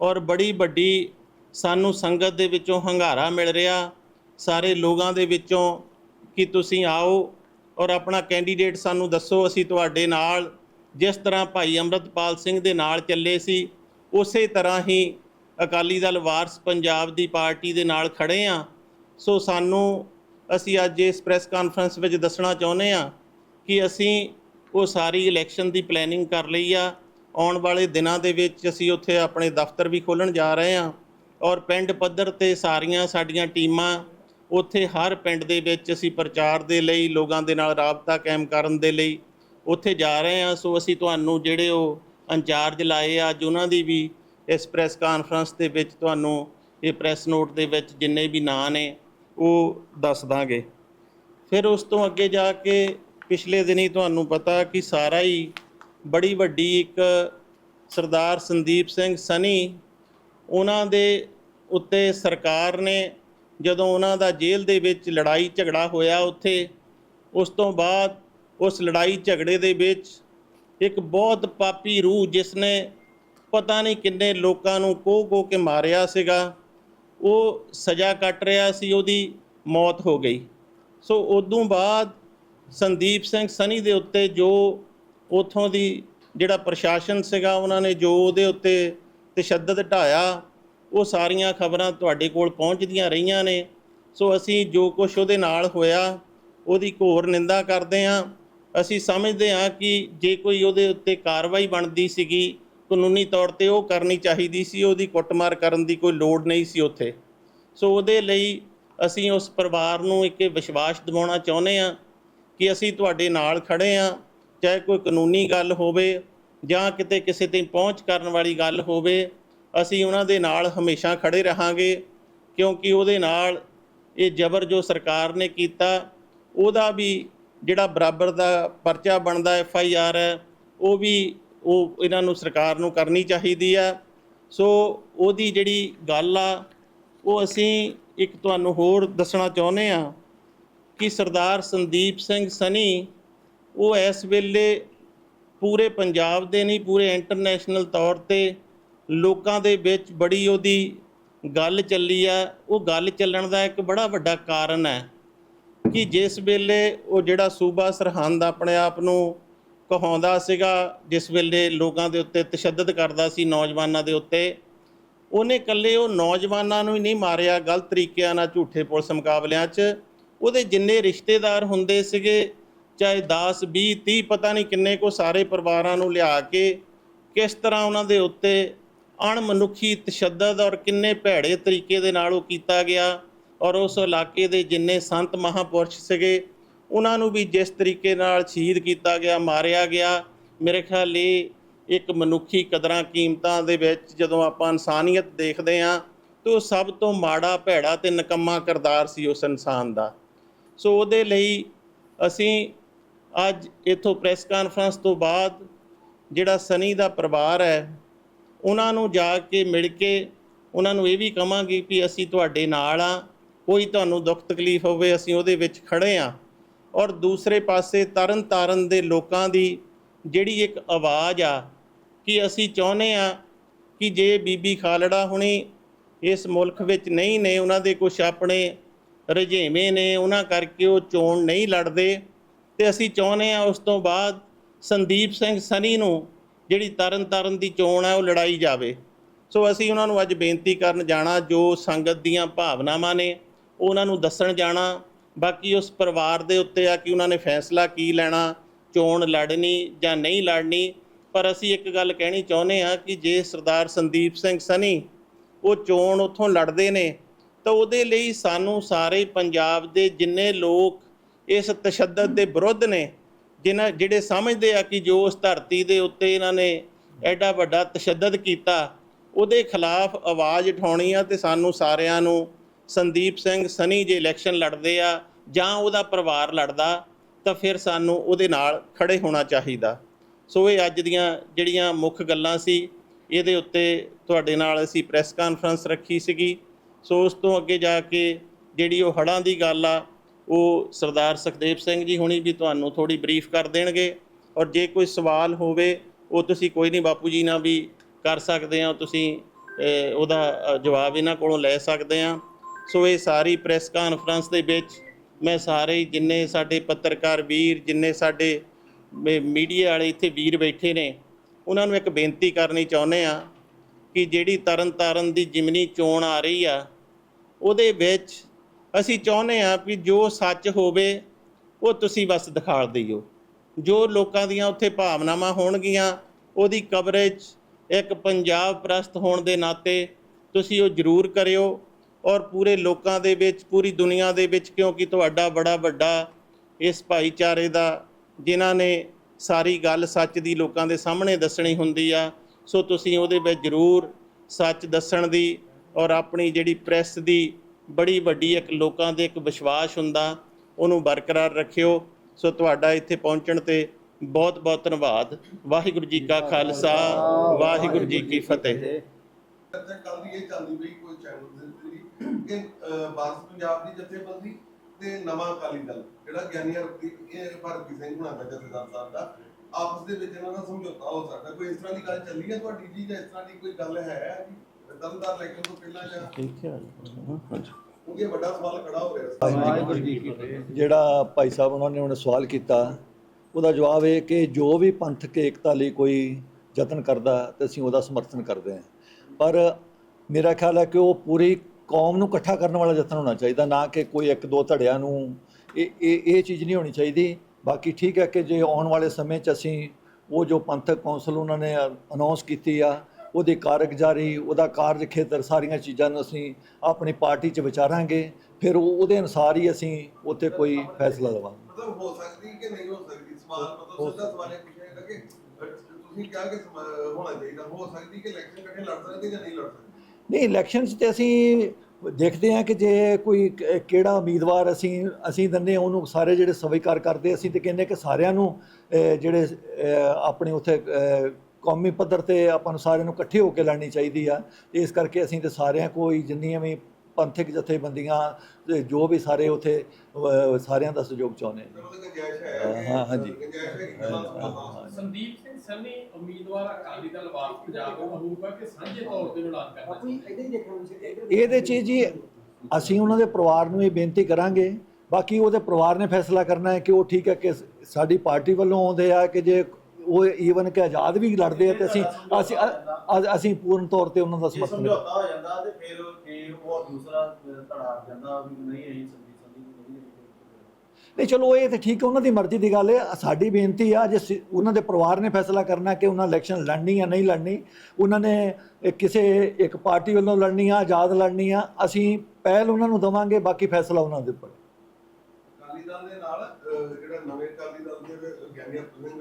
ਔਰ ਬੜੀ ਵੱਡੀ ਸਾਨੂੰ ਸੰਗਤ ਦੇ ਵਿੱਚੋਂ ਹੰਗਾਰਾ ਮਿਲ ਰਿਹਾ। ਸਾਰੇ ਲੋਕਾਂ ਦੇ ਵਿੱਚੋਂ ਕਿ ਤੁਸੀਂ ਆਓ ਔਰ ਆਪਣਾ ਕੈਂਡੀਡੇਟ ਸਾਨੂੰ ਦੱਸੋ, ਅਸੀਂ ਤੁਹਾਡੇ ਨਾਲ, ਜਿਸ ਤਰ੍ਹਾਂ ਭਾਈ ਅੰਮ੍ਰਿਤਪਾਲ ਸਿੰਘ ਦੇ ਨਾਲ ਚੱਲੇ ਸੀ, ਉਸੇ ਤਰ੍ਹਾਂ ਹੀ ਅਕਾਲੀ ਦਲ ਵਾਰਸ ਪੰਜਾਬ ਦੀ ਪਾਰਟੀ ਦੇ ਨਾਲ ਖੜੇ ਆ ਸੋ ਸਾਨੂੰ ਅਸੀਂ ਅੱਜ ਇਸ ਪ੍ਰੈਸ ਕਾਨਫਰੰਸ ਵਿੱਚ ਦੱਸਣਾ ਚਾਹੁੰਦੇ ਆ ਕਿ ਅਸੀਂ ਉਹ ਸਾਰੀ ਇਲੈਕਸ਼ਨ ਦੀ ਪਲੈਨਿੰਗ ਕਰ ਲਈ ਆ। ਆਉਣ ਵਾਲੇ ਦਿਨਾਂ ਦੇ ਵਿੱਚ ਅਸੀਂ ਉੱਥੇ ਆਪਣੇ ਦਫ਼ਤਰ ਵੀ ਖੋਲਣ ਜਾ ਰਹੇ ਆ ਔਰ ਪਿੰਡ ਪੱਧਰ ਤੇ ਸਾਰੀਆਂ ਸਾਡੀਆਂ ਟੀਮਾਂ ਉੱਥੇ ਹਰ ਪਿੰਡ ਦੇ ਵਿੱਚ ਅਸੀਂ ਪ੍ਰਚਾਰ ਦੇ ਲਈ, ਲੋਕਾਂ ਦੇ ਨਾਲ ਰਾਬਤਾ ਕਾਇਮ ਕਰਨ ਦੇ ਲਈ ਉੱਥੇ ਜਾ ਰਹੇ ਹਾਂ। ਸੋ ਅਸੀਂ ਤੁਹਾਨੂੰ ਜਿਹੜੇ ਉਹ ਇੰਚਾਰਜ ਲਾਏ ਆ, ਅੱਜ ਉਹਨਾਂ ਦੀ ਵੀ ਇਸ ਪ੍ਰੈਸ ਕਾਨਫਰੰਸ ਦੇ ਵਿੱਚ ਤੁਹਾਨੂੰ ਇਹ ਪ੍ਰੈਸ ਨੋਟ ਦੇ ਵਿੱਚ ਜਿੰਨੇ ਵੀ ਨਾਂ ਨੇ, ਉਹ ਦੱਸ ਦਾਂਗੇ। ਫਿਰ ਉਸ ਤੋਂ ਅੱਗੇ ਜਾ ਕੇ ਪਿਛਲੇ ਦਿਨੀ ਤੁਹਾਨੂੰ ਪਤਾ ਕਿ ਸਾਰਾ ਹੀ ਬੜੀ ਵੱਡੀ ਇੱਕ ਸਰਦਾਰ ਸੰਦੀਪ ਸਿੰਘ ਸਨੀ, ਉਹਨਾਂ ਦੇ ਉੱਤੇ ਸਰਕਾਰ ਨੇ ਜਦੋਂ ਉਹਨਾਂ ਦਾ ਜੇਲ੍ਹ ਦੇ ਵਿੱਚ ਲੜਾਈ ਝਗੜਾ ਹੋਇਆ ਉੱਥੇ, ਉਸ ਤੋਂ ਬਾਅਦ ਉਸ ਲੜਾਈ ਝਗੜੇ ਦੇ ਵਿੱਚ ਇੱਕ ਬਹੁਤ ਪਾਪੀ ਰੂਹ ਜਿਸ ਨੇ ਪਤਾ ਨਹੀਂ ਕਿੰਨੇ ਲੋਕਾਂ ਨੂੰ ਕੋਹ ਕੋਹ ਕੇ ਮਾਰਿਆ ਸੀਗਾ, ਉਹ ਸਜ਼ਾ ਕੱਟ ਰਿਹਾ ਸੀ, ਉਹਦੀ ਮੌਤ ਹੋ ਗਈ। ਸੋ ਉਦੋਂ ਬਾਅਦ ਸੰਦੀਪ ਸਿੰਘ ਸਨੀ ਦੇ ਉੱਤੇ ਜੋ ਉਥੋਂ ਦੀ ਜਿਹੜਾ ਪ੍ਰਸ਼ਾਸਨ ਸੀਗਾ, ਉਹਨਾਂ ਨੇ ਜੋ ਉਹਦੇ ਉੱਤੇ ਤਸ਼ੱਦਦ ਢਾਇਆ ਉਹ ਸਾਰੀਆਂ ਖਬਰਾਂ ਤੁਹਾਡੇ ਕੋਲ ਪਹੁੰਚਦੀਆਂ ਰਹੀਆਂ ਨੇ। ਸੋ ਅਸੀਂ ਜੋ ਕੁਝ ਉਹਦੇ ਨਾਲ ਹੋਇਆ, ਉਹਦੀ ਘੋਰ ਨਿੰਦਾ ਕਰਦੇ ਹਾਂ। ਅਸੀਂ ਸਮਝਦੇ ਹਾਂ ਕਿ ਜੇ ਕੋਈ ਉਹਦੇ ਉੱਤੇ ਕਾਰਵਾਈ ਬਣਦੀ ਸੀਗੀ, ਕਾਨੂੰਨੀ ਤੌਰ ਤੇ ਉਹ ਕਰਨੀ ਚਾਹੀਦੀ ਸੀ, ਉਹਦੀ ਕੁੱਟਮਾਰ ਕਰਨ ਦੀ ਕੋਈ ਲੋੜ ਨਹੀਂ ਸੀ ਉੱਥੇ। ਸੋ ਉਹਦੇ ਲਈ ਅਸੀਂ ਉਸ ਪਰਿਵਾਰ ਨੂੰ ਇੱਕ ਵਿਸ਼ਵਾਸ ਦਿਵਾਉਣਾ ਚਾਹੁੰਦੇ ਹਾਂ ਕਿ ਅਸੀਂ ਤੁਹਾਡੇ ਨਾਲ ਖੜੇ ਹਾਂ, ਚਾਹੇ ਕੋਈ ਕਾਨੂੰਨੀ ਗੱਲ ਹੋਵੇ ਜਾਂ ਕਿਤੇ ਕਿਸੇ ਤੇ ਪਹੁੰਚ ਕਰਨ ਵਾਲੀ ਗੱਲ ਹੋਵੇ। ਅਸੀਂ ਉਹਨਾਂ ਦੇ ਨਾਲ ਹਮੇਸ਼ਾ ਖੜੇ ਰਹਾਂਗੇ, ਕਿਉਂਕਿ ਉਹਦੇ ਨਾਲ ਇਹ ਜ਼ਬਰ ਜੋ ਸਰਕਾਰ ਨੇ ਕੀਤਾ, ਉਹਦਾ ਵੀ ਜਿਹੜਾ ਬਰਾਬਰ ਦਾ ਪਰਚਾ ਬਣਦਾ ਐਫ ਆਈ ਆਰ ਹੈ, ਉਹ ਵੀ ਉਹ ਇਹਨਾਂ ਨੂੰ ਸਰਕਾਰ ਨੂੰ ਕਰਨੀ ਚਾਹੀਦੀ ਆ ਸੋ ਉਹਦੀ ਜਿਹੜੀ ਗੱਲ ਆ, ਉਹ ਅਸੀਂ ਇੱਕ ਤੁਹਾਨੂੰ ਹੋਰ ਦੱਸਣਾ ਚਾਹੁੰਦੇ ਆ ਕਿ ਸਰਦਾਰ ਸੰਦੀਪ ਸਿੰਘ ਸਨੀ, ਉਹ ਇਸ ਵੇਲੇ ਪੂਰੇ ਪੰਜਾਬ ਦੇ ਨਹੀਂ, ਪੂਰੇ ਇੰਟਰਨੈਸ਼ਨਲ ਤੌਰ ਤੇ ਲੋਕਾਂ ਦੇ ਵਿੱਚ ਬੜੀ ਉਹਦੀ ਗੱਲ ਚੱਲੀ ਆ। ਉਹ ਗੱਲ ਚੱਲਣ ਦਾ ਇੱਕ ਬੜਾ ਵੱਡਾ ਕਾਰਨ ਹੈ ਕਿ ਜਿਸ ਵੇਲੇ ਉਹ ਜਿਹੜਾ ਸੂਬਾ ਸਰਹੰਦ ਆਪਣੇ ਆਪ ਨੂੰ ਕਹਾਉਂਦਾ ਸੀਗਾ, ਜਿਸ ਵੇਲੇ ਲੋਕਾਂ ਦੇ ਉੱਤੇ ਤਸ਼ੱਦਦ ਕਰਦਾ ਸੀ ਨੌਜਵਾਨਾਂ ਦੇ ਉੱਤੇ, ਉਹਨੇ ਇਕੱਲੇ ਉਹ ਨੌਜਵਾਨਾਂ ਨੂੰ ਹੀ ਨਹੀਂ ਮਾਰਿਆ, ਗਲਤ ਤਰੀਕਿਆਂ ਨਾਲ ਝੂਠੇ ਪੁਲਿਸ ਮੁਕਾਬਲਿਆਂ 'ਚ। ਉਹਦੇ ਜਿੰਨੇ ਰਿਸ਼ਤੇਦਾਰ ਹੁੰਦੇ ਸੀਗੇ, ਚਾਹੇ 10 20 30 ਪਤਾ ਨਹੀਂ ਕਿੰਨੇ ਕੋ ਸਾਰੇ ਪਰਿਵਾਰਾਂ ਨੂੰ ਲਿਆ ਕੇ ਕਿਸ ਤਰ੍ਹਾਂ ਉਹਨਾਂ ਦੇ ਉੱਤੇ ਅਣਮਨੁੱਖੀ ਤਸ਼ੱਦਦ ਔਰ ਕਿੰਨੇ ਭੈੜੇ ਤਰੀਕੇ ਦੇ ਨਾਲ ਉਹ ਕੀਤਾ ਗਿਆ ਔਰ ਉਸ ਇਲਾਕੇ ਦੇ ਜਿੰਨੇ ਸੰਤ ਮਹਾਪੁਰਸ਼ ਸੀਗੇ, ਉਹਨਾਂ ਨੂੰ ਵੀ ਜਿਸ ਤਰੀਕੇ ਨਾਲ ਸ਼ਹੀਦ ਕੀਤਾ ਗਿਆ, ਮਾਰਿਆ ਗਿਆ, ਮੇਰੇ ਖਿਆਲ ਇਹ ਇੱਕ ਮਨੁੱਖੀ ਕਦਰਾਂ ਕੀਮਤਾਂ ਦੇ ਵਿੱਚ ਜਦੋਂ ਆਪਾਂ ਇਨਸਾਨੀਅਤ ਦੇਖਦੇ ਹਾਂ, ਤਾਂ ਉਹ ਸਭ ਤੋਂ ਮਾੜਾ, ਭੈੜਾ ਤੇ ਨਕੰਮਾ ਕਿਰਦਾਰ ਸੀ ਉਸ ਇਨਸਾਨ ਦਾ। ਸੋ ਉਹਦੇ ਲਈ ਅਸੀਂ ਅੱਜ ਇਥੋਂ ਪ੍ਰੈਸ ਕਾਨਫਰੰਸ ਤੋਂ ਬਾਅਦ ਜਿਹੜਾ ਸਨੀ ਦਾ ਪਰਿਵਾਰ ਹੈ ਉਹਨਾਂ ਨੂੰ ਜਾ ਕੇ ਮਿਲ ਕੇ ਉਹਨਾਂ ਨੂੰ ਇਹ ਵੀ ਕਵਾਂਗੇ ਕਿ ਅਸੀਂ ਤੁਹਾਡੇ ਨਾਲ ਆ, ਕੋਈ ਤੁਹਾਨੂੰ ਦੁੱਖ ਤਕਲੀਫ ਹੋਵੇ, ਅਸੀਂ ਉਹਦੇ ਵਿੱਚ ਖੜੇ ਆ ਔਰ ਦੂਸਰੇ ਪਾਸੇ ਤਰਨ ਤਾਰਨ ਦੇ ਲੋਕਾਂ ਦੀ ਜਿਹੜੀ ਇੱਕ ਆਵਾਜ਼ ਆ ਕਿ ਅਸੀਂ ਚਾਹੁੰਦੇ ਆ ਕਿ ਜੇ ਬੀਬੀ ਖਾਲੜਾ ਹੁਣੀ ਇਸ ਮੁਲਕ ਵਿੱਚ ਨਹੀਂ ਨੇ, ਉਹਨਾਂ ਦੇ ਕੁਝ ਆਪਣੇ ਰੁਝੇਵੇਂ ਨੇ, ਉਹਨਾਂ ਕਰਕੇ ਉਹ ਚੋਣ ਨਹੀਂ ਲੜਦੇ, ਤੇ ਅਸੀਂ ਚਾਹੁੰਦੇ ਆ ਉਸ ਤੋਂ ਬਾਅਦ ਸੰਦੀਪ ਸਿੰਘ ਸਨੀ ਨੂੰ ਜਿਹੜੀ ਤਰਨ ਤਾਰਨ ਦੀ ਚੋਣ ਹੈ, ਉਹ ਲੜਾਈ ਜਾਵੇ। ਸੋ ਅਸੀਂ ਉਹਨਾਂ ਨੂੰ ਅੱਜ ਬੇਨਤੀ ਕਰਨ ਜਾਣਾ, ਜੋ ਸੰਗਤ ਦੀਆਂ ਭਾਵਨਾਵਾਂ ਨੇ, ਉਹਨਾਂ ਨੂੰ ਦੱਸਣ ਜਾਣਾ। ਬਾਕੀ ਉਸ ਪਰਿਵਾਰ ਦੇ ਉੱਤੇ ਆ ਕਿ ਉਹਨਾਂ ਨੇ ਫੈਸਲਾ ਕੀ ਲੈਣਾ, ਚੋਣ ਲੜਨੀ ਜਾਂ ਨਹੀਂ ਲੜਨੀ। ਪਰ ਅਸੀਂ ਇੱਕ ਗੱਲ ਕਹਿਣੀ ਚਾਹੁੰਦੇ ਹਾਂ ਕਿ ਜੇ ਸਰਦਾਰ ਸੰਦੀਪ ਸਿੰਘ ਸਨੀ ਉਹ ਚੋਣ ਉੱਥੋਂ ਲੜਦੇ ਨੇ, ਤਾਂ ਉਹਦੇ ਲਈ ਸਾਨੂੰ ਸਾਰੇ ਪੰਜਾਬ ਦੇ ਜਿੰਨੇ ਲੋਕ ਇਸ ਤਸ਼ੱਦਦ ਦੇ ਵਿਰੁੱਧ ਨੇ ਜਿਨ੍ਹਾਂ, ਜਿਹੜੇ ਸਮਝਦੇ ਆ ਕਿ ਜੋ ਉਸ ਧਰਤੀ ਦੇ ਉੱਤੇ ਇਹਨਾਂ ਨੇ ਐਡਾ ਵੱਡਾ ਤਸ਼ੱਦਦ ਕੀਤਾ, ਉਹਦੇ ਖਿਲਾਫ ਆਵਾਜ਼ ਉਠਾਉਣੀ ਆ ਤੇ ਸਾਨੂੰ ਸਾਰਿਆਂ ਨੂੰ ਸੰਦੀਪ ਸਿੰਘ ਸਨੀ ਜੇ ਇਲੈਕਸ਼ਨ ਲੜਦੇ ਆ ਜਾਂ ਉਹਦਾ ਪਰਿਵਾਰ ਲੜਦਾ, ਤਾਂ ਫਿਰ ਸਾਨੂੰ ਉਹਦੇ ਨਾਲ ਖੜੇ ਹੋਣਾ ਚਾਹੀਦਾ। ਸੋ ਇਹ ਅੱਜ ਦੀਆਂ ਜਿਹੜੀਆਂ ਮੁੱਖ ਗੱਲਾਂ ਸੀ, ਇਹਦੇ ਉੱਤੇ ਤੁਹਾਡੇ ਨਾਲ ਅਸੀਂ ਪ੍ਰੈਸ ਕਾਨਫਰੰਸ ਰੱਖੀ ਸੀਗੀ। ਸੋ ਉਸ ਤੋਂ ਅੱਗੇ ਜਾ ਕੇ ਜਿਹੜੀ ਉਹ ਹੜਾਂ ਦੀ ਗੱਲ ਆ ਉਹ ਸਰਦਾਰ ਸੁਖਦੇਵ ਸਿੰਘ ਜੀ ਹੁਣੀ ਵੀ ਤੁਹਾਨੂੰ ਥੋੜੀ ਬਰੀਫ ਕਰ ਦੇਣਗੇ ਔਰ ਜੇ ਕੋਈ ਸਵਾਲ ਹੋਵੇ, ਉਹ ਤੁਸੀਂ ਕੋਈ ਨਹੀਂ ਬਾਪੂ ਜੀ ਨਾਲ ਵੀ ਕਰ ਸਕਦੇ ਆ ਤੁਸੀਂ ਉਹਦਾ ਜਵਾਬ ਇਹਨਾਂ ਕੋਲੋਂ ਲੈ ਸਕਦੇ ਆ ਸੋ ਇਹ ਸਾਰੀ ਪ੍ਰੈਸ ਕਾਨਫਰੰਸ ਦੇ ਵਿੱਚ ਮੈਂ ਸਾਰੇ ਜਿੰਨੇ ਸਾਡੇ ਪੱਤਰਕਾਰ ਵੀਰ, ਜਿੰਨੇ ਸਾਡੇ ਮੀਡੀਆ ਵਾਲੇ ਇੱਥੇ ਵੀਰ ਬੈਠੇ ਨੇ, ਉਹਨਾਂ ਨੂੰ ਇੱਕ ਬੇਨਤੀ ਕਰਨੀ ਚਾਹੁੰਦੇ ਆ ਕਿ ਜਿਹੜੀ ਤਰਨ ਤਾਰਨ ਦੀ ਜਿਮਨੀ ਚੋਣ ਆ ਰਹੀ ਆ, ਉਹਦੇ ਵਿੱਚ ਅਸੀਂ ਚਾਹੁੰਦੇ ਹਾਂ ਕਿ ਜੋ ਸੱਚ ਹੋਵੇ, ਉਹ ਤੁਸੀਂ ਬਸ ਦਿਖਾ ਦਿਓ। ਜੋ ਲੋਕਾਂ ਦੀਆਂ ਉੱਥੇ ਭਾਵਨਾਵਾਂ ਹੋਣਗੀਆਂ, ਉਹਦੀ ਕਵਰੇਜ ਇੱਕ ਪੰਜਾਬ ਪ੍ਰਸਤ ਹੋਣ ਦੇ ਨਾਤੇ ਤੁਸੀਂ ਉਹ ਜ਼ਰੂਰ ਕਰਿਓ ਔਰ ਪੂਰੇ ਲੋਕਾਂ ਦੇ ਵਿੱਚ, ਪੂਰੀ ਦੁਨੀਆ ਦੇ ਵਿੱਚ, ਕਿਉਂਕਿ ਤੁਹਾਡਾ ਬੜਾ ਵੱਡਾ ਇਸ ਭਾਈਚਾਰੇ ਦਾ, ਜਿਨ੍ਹਾਂ ਨੇ ਸਾਰੀ ਗੱਲ ਸੱਚ ਦੀ ਲੋਕਾਂ ਦੇ ਸਾਹਮਣੇ ਦੱਸਣੀ ਹੁੰਦੀ ਆ, ਸੋ ਤੁਸੀਂ ਉਹਦੇ ਵਿੱਚ ਜ਼ਰੂਰ ਸੱਚ ਦੱਸਣ ਦੀ ਔਰ ਆਪਣੀ ਜਿਹੜੀ ਪ੍ਰੈਸ ਦੀ ਬੜੀ ਵੱਡੀ ਇੱਕ ਲੋਕਾਂ ਦੇ ਇੱਕ ਵਿਸ਼ਵਾਸ ਹੁੰਦਾ, ਉਹਨੂੰ ਬਰਕਰਾਰ ਰੱਖਿਓ। ਸੋ ਤੁਹਾਡਾ ਇੱਥੇ ਪਹੁੰਚਣ ਤੇ ਬਹੁਤ ਬਹੁਤ ਧੰਨਵਾਦ। ਵਾਹਿਗੁਰੂ ਜੀ ਕਾ ਖਾਲਸਾ, ਵਾਹਿਗੁਰੂ ਜੀ ਕੀ ਫਤਿਹ। ਚਰਚਾ ਕੱਲ ਦੀ ਇਹ ਚੱਲਦੀ ਪਈ ਕੋਈ ਚੈਨਲ ਦੇ ਜਿਹੜੀ ਕਿ ਬਾਸ ਪੰਜਾਬ ਦੀ ਜਥੇਬੰਦੀ ਤੇ ਨਵਾਂ ਅਕਾਲੀ ਦਲ, ਜਿਹੜਾ ਗਿਆਨੀਆਂ ਰੁਪੀ ਇਹ ਭਾਰਤੀ ਸਿੰਘ ਹੁਣਾਂ ਦਾ ਜਥੇਦਾਰ ਸਾਹਿਬ ਦਾ, ਆਪਸ ਦੇ ਵਿੱਚ ਇਹਨਾਂ ਦਾ ਸਮਝੌਤਾ ਹੋ ਸਕਦਾ। ਕੋਈ ਇਸ ਤਰ੍ਹਾਂ ਦੀ ਗੱਲ ਚੱਲੀ ਹੈ ਤੁਹਾਡੀ ਜੀ ਜਾਂ ਇਸ ਤਰ੍ਹਾਂ ਦੀ ਕੋਈ ਗੱਲ ਹੈ ਜੀ? ਦਮਦਾਰ ਇਲੈਕਸ਼ਨ ਤੋਂ ਪਹਿਲਾਂ ਜਾਂ ਠੀਕ ਹੈ। ਕਿਉਂਕਿ ਇਹ ਵੱਡਾ ਸਵਾਲ ਖੜਾ ਹੋ ਰਿਹਾ ਸੀ। ਵਾਹਿਗੁਰੂ ਜੀ ਕੀ ਫਤਿਹ ਜਿਹੜਾ ਭਾਈ ਸਾਹਿਬ ਉਹਨਾਂ ਨੇ ਹੁਣ ਸਵਾਲ ਕੀਤਾ ਉਹਦਾ ਜਵਾਬ ਇਹ ਕਿ ਜੋ ਵੀ ਪੰਥਕ ਏਕਤਾ ਲਈ ਕੋਈ ਯਤਨ ਕਰਦਾ ਤੇ ਅਸੀਂ ਉਹਦਾ ਸਮਰਥਨ ਕਰਦੇ ਹਾਂ। ਪਰ ਮੇਰਾ ਖਿਆਲ ਹੈ ਕਿ ਉਹ ਪੂਰੀ ਕੌਮ ਨੂੰ ਇਕੱਠਾ ਕਰਨ ਵਾਲਾ ਯਤਨ ਹੋਣਾ ਚਾਹੀਦਾ ਨਾ ਕਿ ਕੋਈ ਇੱਕ ਦੋ ਧੜਿਆਂ ਨੂੰ। ਇਹ ਇਹ ਇਹ ਚੀਜ਼ ਨਹੀਂ ਹੋਣੀ ਚਾਹੀਦੀ। ਬਾਕੀ ਠੀਕ ਹੈ ਕਿ ਜੇ ਆਉਣ ਵਾਲੇ ਸਮੇਂ 'ਚ ਅਸੀਂ ਉਹ ਜੋ ਪੰਥਕ ਕੌਂਸਲ ਉਹਨਾਂ ਨੇ ਅਨਾਉਂਸ ਕੀਤੀ ਆ ਉਹਦੀ ਕਾਰਗੁਜ਼ਾਰੀ ਉਹਦਾ ਕਾਰਜ ਖੇਤਰ ਸਾਰੀਆਂ ਚੀਜ਼ਾਂ ਨੂੰ ਅਸੀਂ ਆਪਣੀ ਪਾਰਟੀ 'ਚ ਵਿਚਾਰਾਂਗੇ ਫਿਰ ਉਹ- ਉਹਦੇ ਅਨੁਸਾਰ ਹੀ ਅਸੀਂ ਉੱਥੇ ਕੋਈ ਫੈਸਲਾ ਲਵਾਂਗੇ। ਮਤਲਬ ਹੋ ਸਕਦੀ ਕਿ ਨਹੀਂ ਹੋ ਸਕਦੀ? ਸਵਾਲ ਹੋ- ਮਤਲਬ ਸਿੱਧਾ ਸਵਾਲ ਇਹ ਪੁੱਛਿਆ ਜਾਂਦਾ ਕਿ ਅਹ, ਤੁਸੀਂ ਕਿਹਾ ਕਿ ਸਮ- ਹੋਣਾ ਚਾਹੀਦਾ। ਹੋ ਸਕਦੀ ਕਿ ਇਲੈਕਸ਼ਨ ਇਕੱਠੇ ਲੜ ਸਕਦੇ ਜਾਂ ਨਹੀਂ ਲੜ ਸਕਦੇ? ਨਹੀਂ ਇਲੈਕਸ਼ਨਸ ਤੇ ਅਸੀਂ ਦੇਖਦੇ ਹਾਂ ਕਿ ਜੇ ਕੋਈ ਕਿਹੜਾ ਉਮੀਦਵਾਰ ਅਸੀਂ ਅਸੀਂ ਹਾਂ ਉਹਨੂੰ ਸਾਰੇ ਜਿਹੜੇ ਸਵੀਕਾਰ ਕਰਦੇ ਅਸੀਂ ਤੇ ਕਹਿੰਦੇ ਕਿ ਸਾਰਿਆਂ ਨੂੰ ਜਿਹੜੇ ਆਪਣੇ ਉੱਥੇ ਕੌਮੀ ਪੱਧਰ ਤੇ ਆਪਾਂ ਨੂੰ ਸਾਰਿਆਂ ਨੂੰ ਇਕੱਠੇ ਹੋ ਕੇ ਲੜਨੀ ਚਾਹੀਦੀ ਆ। ਇਸ ਕਰਕੇ ਅਸੀਂ ਤੇ ਸਾਰਿਆਂ ਕੋਈ ਜਿੰਨੀਆਂ ਵੀ ਪੰਥਕ ਜਥੇਬੰਦੀਆਂ ਤੇ ਜੋ ਵੀ ਸਾਰੇ ਉੱਥੇ ਸਾਰਿਆਂ ਦਾ ਸਹਿਯੋਗ ਚਾਹੁੰਦੇ ਹੈ। ਹਾਂ, ਹਾਂ, ਹਾਂਜੀ। ਸੰਦੀਪ ਸਿੰਘ ਸੰਨੀ ਉਮੀਦਵਾਰ ਅਕਾਲੀ ਦਲ ਵਾਰ ਪੰਜਾਬ ਦੇ ਮਹੂਬ ਹੈ ਕਿ ਸਾਂਝੇ ਤੌਰ ਤੇ ਐਲਾਨ ਕਰਨਾ ਇਹਦੇ 'ਚ ਜੀ ਅਸੀਂ ਉਹਨਾਂ ਦੇ ਪਰਿਵਾਰ ਨੂੰ ਇਹ ਬੇਨਤੀ ਕਰਾਂਗੇ। ਬਾਕੀ ਉਹਦੇ ਪਰਿਵਾਰ ਨੇ ਫੈਸਲਾ ਕਰਨਾ ਹੈ ਕਿ ਉਹ ਠੀਕ ਹੈ ਕਿ ਸਾਡੀ ਪਾਰਟੀ ਵੱਲੋਂ ਆਉਂਦੇ ਆ ਕਿ ਜੇ ਉਹ ਈਵਨ ਕਿ ਆਜ਼ਾਦ ਵੀ ਲੜਦੇ ਆ ਤੇ ਅਸੀਂ ਅਸੀਂ ਅ- ਅਸੀਂ ਪੂਰਨ ਤੌਰ ਤੇ ਉਹਨਾਂ ਦਾ ਜੇ ਸਮਰਥਨ ਸਮਝੌਤਾ ਹੋ ਜਾਂਦਾ ਤੇ ਫਿਰ ਫਿਰ ਉਹ ਦੂਸਰਾ ਧੜਾ ਜਾਂਦਾ ਵੀ ਨਹੀਂ ਅਸੀਂ ਸੰਦੀ ਸੰਦੀ ਨਹੀਂ ਨਹੀਂ ਚਲੋ ਇਹ ਤੇ ਠੀਕ ਹੈ ਉਹਨਾਂ ਦੀ ਮਰਜ਼ੀ ਦੀ ਗੱਲ ਹੈ। ਸਾਡੀ ਬੇਨਤੀ ਆ ਜੇ ਉਹਨਾਂ ਦੇ ਪਰਿਵਾਰ ਨੇ ਫੈਸਲਾ ਕਰਨਾ ਕਿ ਉਹਨਾਂ ਇਲੈਕਸ਼ਨ ਲੜਨੀ ਜਾਂ ਨਹੀਂ ਲੜਨੀ ਉਹਨਾਂ ਨੇ ਇਹ ਕਿਸੇ ਇੱਕ ਪਾਰਟੀ ਵੱਲੋਂ ਲੜਨੀ ਆ ਆਜ਼ਾਦ ਲੜਨੀ ਆ ਅਸੀਂ ਪਹਿਲ ਉਹਨਾਂ ਨੂੰ ਦਵਾਂਗੇ ਬਾਕੀ ਫੈਸਲਾ ਉਹਨਾਂ ਦੇ ਉੱਪਰ। ਅਕਾਲੀ ਦਲ ਦੇ ਨਾਲ ਅਹ, ਜਿਹੜਾ ਨਵੇਂ ਅਕਾਲੀ ਦਲ ਦੇ ਗਿਆਨੀ ਪੁਰਾਣੇ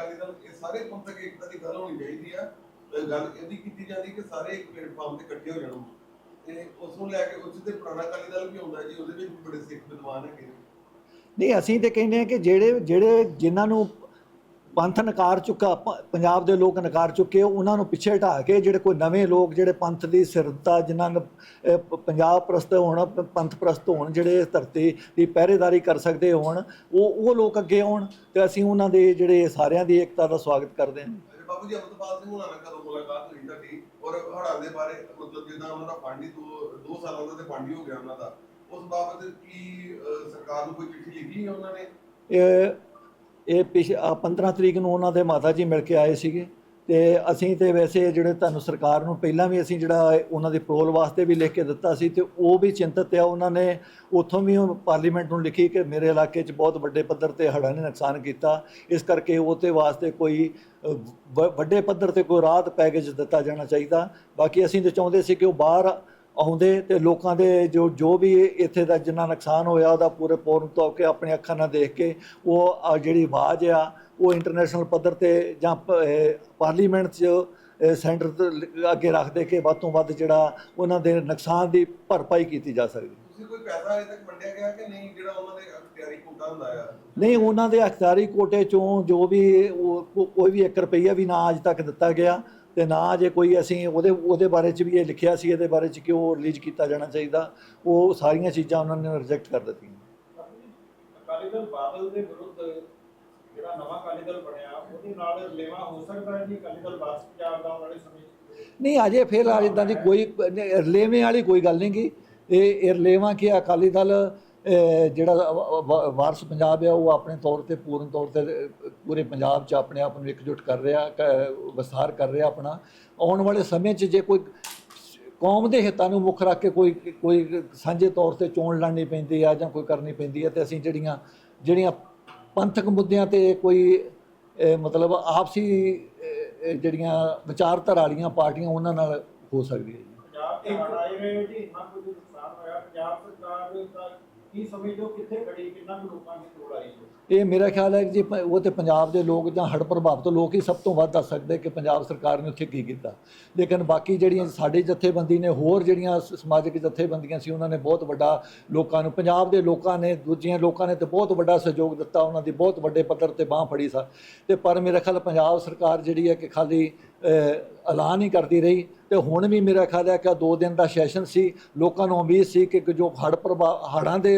ਅਕਾਲੀ ਦਲ, ਇਹ ਸਾਰੇ ਪੰਥਕ ਏਕਤਾ ਦੀ ਗੱਲ ਹੋਣੀ ਚਾਹੀਦੀ ਆ। ਗੱਲ ਇਹਦੀ ਕੀਤੀ ਜਾਂਦੀ ਕਿ ਸਾਰੇ ਇੱਕ ਪਲੇਟਫਾਰਮ ਤੇ ਇਕੱਠੇ ਹੋ ਜਾਣ। ਤੇ ਉਸ ਨੂੰ ਲੈ ਕੇ ਉਸ ਤੇ ਪੁਰਾਣਾ ਅਕਾਲੀ ਦਲ ਵੀ ਹੁੰਦਾ ਜੀ, ਉਹਦੇ ਵਿੱਚ ਬੜੇ ਸਿੱਖ ਵਿਦਵਾਨ ਹੈਗੇ ਨੇ। ਨਹੀਂ, ਅਸੀਂ ਤੇ ਕਹਿੰਦੇ ਹਾਂ ਕਿ ਜਿਹੜੇ ਜਿਹੜੇ ਜਿਨ੍ਹਾਂ ਨੂੰ ਪੰਥ ਨਕਾਰ ਚੁੱਕਾ ਪੰਜਾਬ ਦੇ ਲੋਕ ਨਕਾਰ ਚੁੱਕੇ ਉਹਨਾਂ ਨੂੰ ਪਿੱਛੇ ਹਟਾ ਕੇ ਜਿਹੜੇ ਕੋਈ ਨਵੇਂ ਲੋਕ ਜਿਹੜੇ ਪੰਥ ਦੀ ਸਿਰਤਾ ਜਿਨ੍ਹਾਂ ਨੂੰ ਪੰਜਾਬ ਪ੍ਰਸਤ ਹੋਣ ਪੰਥ ਪ੍ਰਸਤ ਹੋਣ ਜਿਹੜੇ ਇਸ ਧਰਤੀ ਦੀ ਪਹਿਰੇਦਾਰੀ ਕਰ ਸਕਦੇ ਹੋਣ ਉਹ ਉਹ ਲੋਕ ਅੱਗੇ ਆਉਣ ਤੇ ਅਸੀਂ ਉਹਨਾਂ ਦੇ ਜਿਹੜੇ ਸਾਰਿਆਂ ਦੀ ਏਕਤਾ ਦਾ ਸਵਾਗਤ ਕਰਦੇ ਹਾਂ। ਬਾਬੂ ਜੀ ਅਮਰਪਾਲ ਸਿੰਘ ਹੁਣਾਂ ਨਾਲ ਕਦੋਂ ਮੁਲਾਕਾਤ ਹੋਈ ਤੁਹਾਡੀ? ਔਰ ਹੜਾਂ ਦੇ ਬਾਰੇ ਮਤਲਬ ਜਿੱਦਾਂ ਉਹਨਾਂ ਦਾ ਦੋ ਦੋ ਸਾਲਾਂ ਦਾ ਤੇ ਹੀ ਗਿਆ ਉਹਨਾਂ ਦਾ ਉਸ ਬਾਬਤ ਕੀ ਅਹ, ਸਰਕਾਰ ਨੂੰ ਕੋਈ ਚਿੱਠੀ ਲਿਖੀ ਹੈ ਉਹਨਾਂ ਨੇ? ਇਹ ਪਿਛ ਆਹ 15 ਤਰੀਕ ਨੂੰ ਉਹਨਾਂ ਦੇ ਮਾਤਾ ਜੀ ਮਿਲ ਕੇ ਆਏ ਸੀਗੇ ਤੇ ਅਸੀਂ ਤੇ ਵੈਸੇ ਜਿਹੜੇ ਤੁਹਾਨੂੰ ਸਰਕਾਰ ਨੂੰ ਪਹਿਲਾਂ ਵੀ ਅਸੀਂ ਜਿਹੜਾ ਉਹਨਾਂ ਦੇ ਪਰੋਲ ਵਾਸਤੇ ਵੀ ਲਿਖ ਕੇ ਦਿੱਤਾ ਸੀ ਤੇ ਉਹ ਵੀ ਚਿੰਤਤ ਆ। ਉਹਨਾਂ ਨੇ ਉੱਥੋਂ ਵੀ ਪਾਰਲੀਮੈਂਟ ਨੂੰ ਲਿਖੀ ਕਿ ਮੇਰੇ ਇਲਾਕੇ 'ਚ ਬਹੁਤ ਵੱਡੇ ਪੱਧਰ ਤੇ ਹੜ੍ਹਾਂ ਨੇ ਨੁਕਸਾਨ ਕੀਤਾ। ਇਸ ਕਰਕੇ ਉਹ ਵਾਸਤੇ ਕੋਈ ਵ- ਵੱਡੇ ਪੱਧਰ ਤੇ ਕੋਈ ਰਾਹਤ ਪੈਕੇਜ ਦਿੱਤਾ ਜਾਣਾ ਚਾਹੀਦਾ। ਬਾਕੀ ਅਸੀਂ ਤੇ ਚਾਹੁੰਦੇ ਸੀ ਕਿ ਉਹ ਬਾਹਰ ਆਉਂਦੇ ਤੇ ਲੋਕਾਂ ਦੇ ਜੋ ਜੋ ਵੀ ਇੱਥੇ ਦਾ ਜਿੰਨਾ ਨੁਕਸਾਨ ਹੋਇਆ ਉਹਦਾ ਪੂਰੇ ਪੂਰਨ ਤੌਰ ਤੇ ਆਪਣੇ ਅੱਖਾਂ ਨਾਲ ਦੇਖ ਕੇ ਉਹ ਜਿਹੜੀ ਆਵਾਜ਼ ਆ ਉਹ ਇੰਟਰਨੈਸ਼ਨਲ ਪੱਧਰ ਤੇ ਜਾਂ ਪਾਰਲੀਮੈਂਟ 'ਚ ਸੈਂਟਰ ਤੋਂ ਅੱਗੇ ਰੱਖਦੇ ਕਿ ਵੱਧ ਤੋਂ ਵੱਧ ਜਿਹੜਾ ਉਹਨਾਂ ਦੇ ਨੁਕਸਾਨ ਦੀ ਭਰਪਾਈ ਕੀਤੀ ਜਾ ਸਕਦੀ। ਤੁਸੀਂ ਕੋਈ ਪੈਸਾ ਅਜੇ ਤੱਕ ਵੰਡਿਆ ਗਿਆ ਕਿ ਨਹੀਂ? ਜਿਹੜਾ ਉਹਨਾਂ ਦੇ ਅਖਤਿਆਰੀ ਕੋਟਾ ਹੁੰਦਾ ਆ। ਨਹੀਂ ਉਹਨਾਂ ਦੇ ਅਖਤਿਆਰੀ ਕੋਟੇ ਚੋਂ ਜੋ ਵੀ ਕੋ- ਕੋਈ ਵੀ 1 ਰੁਪਈਆ ਵੀ ਨਾ ਅੱਜ ਤੱਕ ਦਿੱਤਾ ਗਿਆ। ਤੇ ਨਾ ਜੇ ਕੋਈ ਅਸੀਂ ਉਹਦੇ ਉਹਦੇ ਬਾਰੇ ਚ ਵੀ ਇਹ ਲਿਖਿਆ ਸੀ ਇਹਦੇ ਬਾਰੇ ਚ ਕਿ ਉਹ ਰਿਲੀਜ਼ ਕੀਤਾ ਜਾਣਾ ਚਾਹੀਦਾ ਉਹ ਸਾਰੀਆਂ ਚੀਜ਼ਾਂ ਉਹਨਾਂ ਨੇ ਰਿਜੈਕਟ ਕਰ ਦਿੱਤੀਆਂ। ਅਕਾਲੀ ਦਲ ਬਾਦਲ ਦੇ ਵਿਰੁੱਧ ਜਿਹੜਾ ਨਵਾਂ ਅਕਾਲੀ ਦਲ ਬਣਿਆ ਉਹਦੇ ਨਾਲ ਲੇਵਾ ਹੋ ਸਕਦਾ ਹੈ ਜੀ? ਅਕਾਲੀ ਦਲ ਵਾਪਸ ਪੰਜਾਬ ਦਾ ਆਉਣ ਵਾਲੇ ਸਮੇਂ ਨਹੀਂ ਅਜੇ ਫਿਲਹਾਲ ਇਦਾਂ ਦੀ ਕੋਈ ਰਲੇਵੇਂ ਵਾਲੀ ਕੋਈ ਗੱਲ ਨਹੀਂ ਗੀ। ਇਹ ਇਹ ਰਲੇਵਾਂ ਕਿ ਅਕਾਲੀ ਦਲ ਜਿਹੜਾ ਵਾਰਸ ਪੰਜਾਬ ਆ, ਉਹ ਆਪਣੇ ਤੌਰ ਤੇ ਪੂਰਨ ਤੌਰ ਤੇ ਪੂਰੇ ਪੰਜਾਬ 'ਚ ਆਪਣੇ ਆਪ ਨੂੰ ਇਕਜੁੱਟ ਕਰ ਰਿਹਾ ਵਿਸਥਾਰ ਕਰ ਰਿਹਾ ਆਪਣਾ। ਆਉਣ ਵਾਲੇ ਸਮੇਂ 'ਚ ਜੇ ਕੋਈ ਕੌਮ ਦੇ ਹਿੱਤਾਂ ਨੂੰ ਮੁੱਖ ਰੱਖ ਕੇ ਕੋਈ ਕੋਈ ਸਾਂਝੇ ਤੌਰ ਤੇ ਚੋਣ ਲੜਨੀ ਪੈਂਦੀ ਆ ਜਾਂ ਕੋਈ ਕਰਨੀ ਪੈਂਦੀ ਹੈ ਤੇ ਅਸੀਂ ਜਿਹੜੀਆਂ ਜਿਹੜੀਆਂ ਪੰਥਕ ਮੁੱਦਿਆਂ ਤੇ ਕੋਈ ਮਤਲਬ ਆਪਸੀ ਜਿਹੜੀਆਂ ਵਿਚਾਰਧਾਰਾ ਵਾਲੀਆਂ ਪਾਰਟੀਆਂ, ਉਹਨਾਂ ਨਾਲ ਹੋ ਸਕਦੀ ਹੈ ਜੀ। ਪੰਜਾਬ ਦੇ ਹੜ੍ਹ ਆਏ ਇੰਨਾ ਕੁਝ ਨੁਕਸਾਨ ਹੋਇਆ। ਪੰਜਾਬ ਸਰਕਾਰ ਦਾ ਕੀ ਸਮਝੋ ਕਿੱਥੇ ਖੜੀ ਕਿੰਨਾ ਕੁ ਲੋਕਾਂ ਦੀ ਤੋੜ ਆਈ ਹੈ ਇਹ ਮੇਰਾ ਖਿਆਲ ਹੈ ਕਿ ਜੀ ਉਹ ਤੇ ਪੰਜਾਬ ਦੇ ਲੋਕ ਜਾਂ ਹੜ੍ਹ ਪ੍ਰਭਾਵਿਤ ਲੋਕ ਹੀ ਸਭ ਤੋਂ ਵੱਧ ਦੱਸ ਸਕਦੇ ਕਿ ਪੰਜਾਬ ਸਰਕਾਰ ਨੇ ਉੱਥੇ ਕੀ ਕੀਤਾ। ਲੇਕਿਨ ਬਾਕੀ ਜਿਹੜੀਆਂ ਸਾਡੇ ਜਥੇਬੰਦੀ ਨੇ, ਹੋਰ ਜਿਹੜੀਆਂ ਸਮਾਜਿਕ ਜਥੇਬੰਦੀਆਂ ਸੀ, ਉਹਨਾਂ ਨੇ ਬਹੁਤ ਵੱਡਾ ਲੋਕਾਂ ਨੂੰ, ਪੰਜਾਬ ਦੇ ਲੋਕਾਂ ਨੇ, ਦੂਜੀਆਂ ਲੋਕਾਂ ਨੇ ਤੇ ਬਹੁਤ ਵੱਡਾ ਸਹਿਯੋਗ ਦਿੱਤਾ, ਉਹਨਾਂ ਦੀ ਬਹੁਤ ਵੱਡੇ ਪੱਧਰ ਤੇ ਬਾਹ ਫੜੀ ਸਾ। ਤੇ ਪਰ ਮੇਰਾ ਖਿਆਲ ਪੰਜਾਬ ਸਰਕਾਰ ਜਿਹੜੀ ਹੈ ਕਿ ਖਾਲੀ ਐਲਾਨ ਹੀ ਕਰਦੀ ਰਹੀ। ਤੇ ਹੁਣ ਵੀ ਮੇਰਾ ਖਿਆਲ ਹੈ ਕਿ ਦੋ ਦਿਨ ਦਾ ਸੈਸ਼ਨ ਸੀ। ਲੋਕਾਂ ਨੂੰ ਉਮੀਦ ਸੀ ਕਿ ਜੋ ਹੜ੍ਹ ਪ੍ਰਭਾ ਹੜ੍ਹਾਂ ਦੇ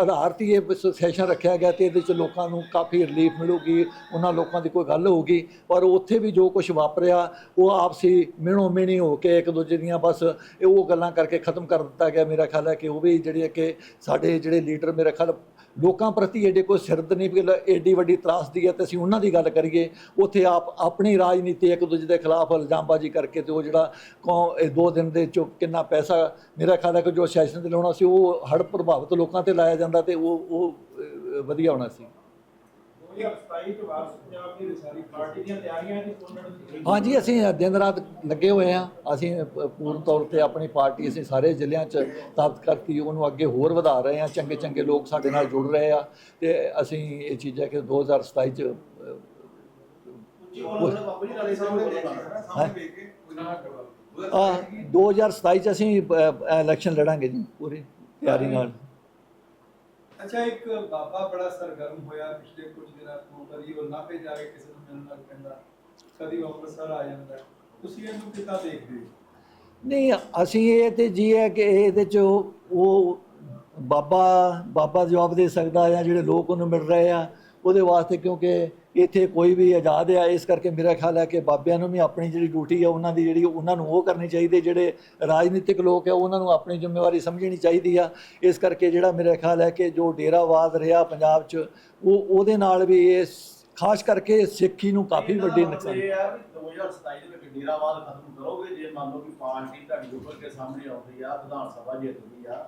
ਆਧਾਰ ਤੇ ਇਹ ਸੈਸ਼ਨ ਰੱਖਿਆ ਗਿਆ ਤੇ ਇਹਦੇ ਚ ਲੋਕਾਂ ਨੂੰ ਕਾਫੀ ਰਿਲੀਫ ਮਿਲੂਗੀ, ਉਹਨਾਂ ਲੋਕਾਂ ਦੀ ਕੋਈ ਗੱਲ ਹੋਊਗੀ। ਪਰ ਉੱਥੇ ਵੀ ਜੋ ਕੁਝ ਵਾਪਰਿਆ, ਉਹ ਆਪਸੀ ਮਿਣੋ ਮਿਣੀ ਹੋ ਕੇ ਇੱਕ ਦੂਜੇ ਦੀਆਂ ਬਸ ਉਹ ਗੱਲਾਂ ਕਰਕੇ ਖਤਮ ਕਰ ਦਿੱਤਾ ਗਿਆ। ਮੇਰਾ ਖਿਆਲ ਹੈ ਕਿ ਉਹ ਵੀ ਜਿਹੜੇ ਕਿ ਸਾਡੇ ਜਿਹੜੇ ਲੀਡਰ ਮੇਰਾ ਖਿਆਲ ਲੋਕਾਂ ਪ੍ਰਤੀ ਏਡੇ ਕੋਈ ਸਿਰਦ ਨਹੀਂ ਵੀ ਏਡੀ ਵੱਡੀ ਤਰਾਸਦੀ ਹੈ ਤੇ ਅਸੀਂ ਉਹਨਾਂ ਦੀ ਗੱਲ ਕਰੀਏ, ਉੱਥੇ ਆਪ ਆਪਣੀ ਰਾਜਨੀਤੀ ਇੱਕ ਦੂਜੇ ਦੇ ਖਿਲਾਫ ਇਲਜ਼ਾਮਬਾਜ਼ੀ ਕਰਕੇ ਤੇ ਉਹ ਜਿਹੜਾ ਕੌ ਇਹ ਦੋ ਦਿਨ ਦੇ ਚੁੱਪ ਕਿੰਨਾ ਪੈਸਾ ਮੇਰਾ ਖਿਆਲ ਹੈ ਕਿ ਜੋ ਸੈਸ਼ਨ ਤੇ ਲਾਉਣਾ ਸੀ, ਉਹ ਹੜ੍ਹ ਪ੍ਰਭਾਵਿਤ ਲੋਕਾਂ ਤੇ ਲਾਇਆ ਜਾਂਦਾ ਤੇ ਉਹ ਉਹ ਵਧੀਆ ਹੋਣਾ ਸੀ। ਹਾਂਜੀ ਅਸੀਂ ਦਿਨ ਰਾਤ ਲੱਗੇ ਹੋਏ ਹਾਂ। ਅਸੀਂ ਪੂਰਨ ਤੌਰ ਤੇ ਆਪਣੀ ਪਾਰਟੀ ਅਸੀਂ ਸਾਰੇ ਜ਼ਿਲ੍ਹਿਆਂ 'ਚ ਸਥਾਪਿਤ ਕਰਤੀ ਉਹਨੂੰ ਅੱਗੇ ਹੋਰ ਵਧਾ ਰਹੇ ਹਾਂ। ਚੰਗੇ ਚੰਗੇ ਲੋਕ ਸਾਡੇ ਨਾਲ ਜੁੜ ਰਹੇ ਆ ਤੇ ਅਸੀਂ ਇਹ ਚੀਜ਼ਾਂ ਕਿ 2027 'ਚ ਆ 2027 'ਚ ਅਸੀਂ ਇਲੈਕਸ਼ਨ ਲੜਾਂਗੇ ਜੀ ਪੂਰੀ ਤਿਆਰੀ ਨਾਲ। ਅੱਛਾ, ਇੱਕ ਬਾਬਾ ਬੜਾ ਸਰਗਰਮ ਹੋਇਆ ਪਿਛਲੇ ਕੁਝ ਦਿਨਾਂ ਤੋਂ, ਕਦੀ ਉਹ ਨਾਭੇ ਜਾ ਕੇ ਕਿਸੇ ਨੂੰ ਮਿਲਣ ਲੱਗ ਪੈਂਦਾ, ਕਦੀ ਉਹ ਅੰਮ੍ਰਿਤਸਰ ਆ ਜਾਂਦਾ। ਤੁਸੀਂ ਇਹਨੂੰ ਕਿੱਦਾਂ ਦੇਖਦੇ ਹੋ? ਨਹੀਂ, ਅਸੀਂ ਇਹ ਤੇ ਜੀ ਹੈ ਕਿ ਇਹਦੇ 'ਚ ਉਹ ਬਾਬਾ ਬਾਬਾ ਜਵਾਬ ਦੇ ਸਕਦਾ ਜਾਂ ਜਿਹੜੇ ਲੋਕ ਉਹਨੂੰ ਮਿਲ ਰਹੇ ਆ, ਉਹਦੇ ਵਾਸਤੇ ਕਿਉਂਕਿ ਇੱਥੇ ਕੋਈ ਵੀ ਆਜ਼ਾਦ ਆ ਇਸ ਕਰਕੇ ਮੇਰਾ ਖਿਆਲ ਹੈ ਕਿ ਬਾਬਿਆਂ ਨੂੰ ਵੀ ਆਪਣੀ ਜਿਹੜੀ ਡਿਊਟੀ ਆ ਉਹਨਾਂ ਦੀ ਜਿਹੜੀ ਉਹਨਾਂ ਨੂੰ ਉਹ ਕਰਨੀ ਚਾਹੀਦੀ ਜਿਹੜੇ ਰਾਜਨੀਤਿਕ ਲੋਕ ਆ ਉਹਨਾਂ ਨੂੰ ਆਪਣੀ ਜ਼ਿੰਮੇਵਾਰੀ ਸਮਝਣੀ ਚਾਹੀਦੀ ਆ। ਇਸ ਕਰਕੇ ਜਿਹੜਾ ਮੇਰਾ ਖਿਆਲ ਹੈ ਕਿ ਜੋ ਡੇਰਾਵਾਦ ਰਿਹਾ ਪੰਜਾਬ 'ਚ ਉਹ ਉਹਦੇ ਨਾਲ ਵੀ ਇਹ ਖਾਸ ਕਰਕੇ ਸਿੱਖੀ ਨੂੰ ਕਾਫੀ ਵੱਡੀ ਨੁਕਸਾਨ। ਇਹ ਆ ਵੀ 2027 ਦੇ ਵਿੱਚ ਡੇਰਾਵਾਦ ਖਤਮ ਕਰੋਗੇ ਜੇ ਮੰਨ ਲਓ ਕਿ ਪਾਰਟੀ ਤੁਹਾਡੀ ਉੱਪਰ ਕੇ ਸਾਹਮਣੇ ਆਉਂਦੀ ਆ ਵਿਧਾਨ ਸਭਾ ਜਿੱਤਦੀ ਆ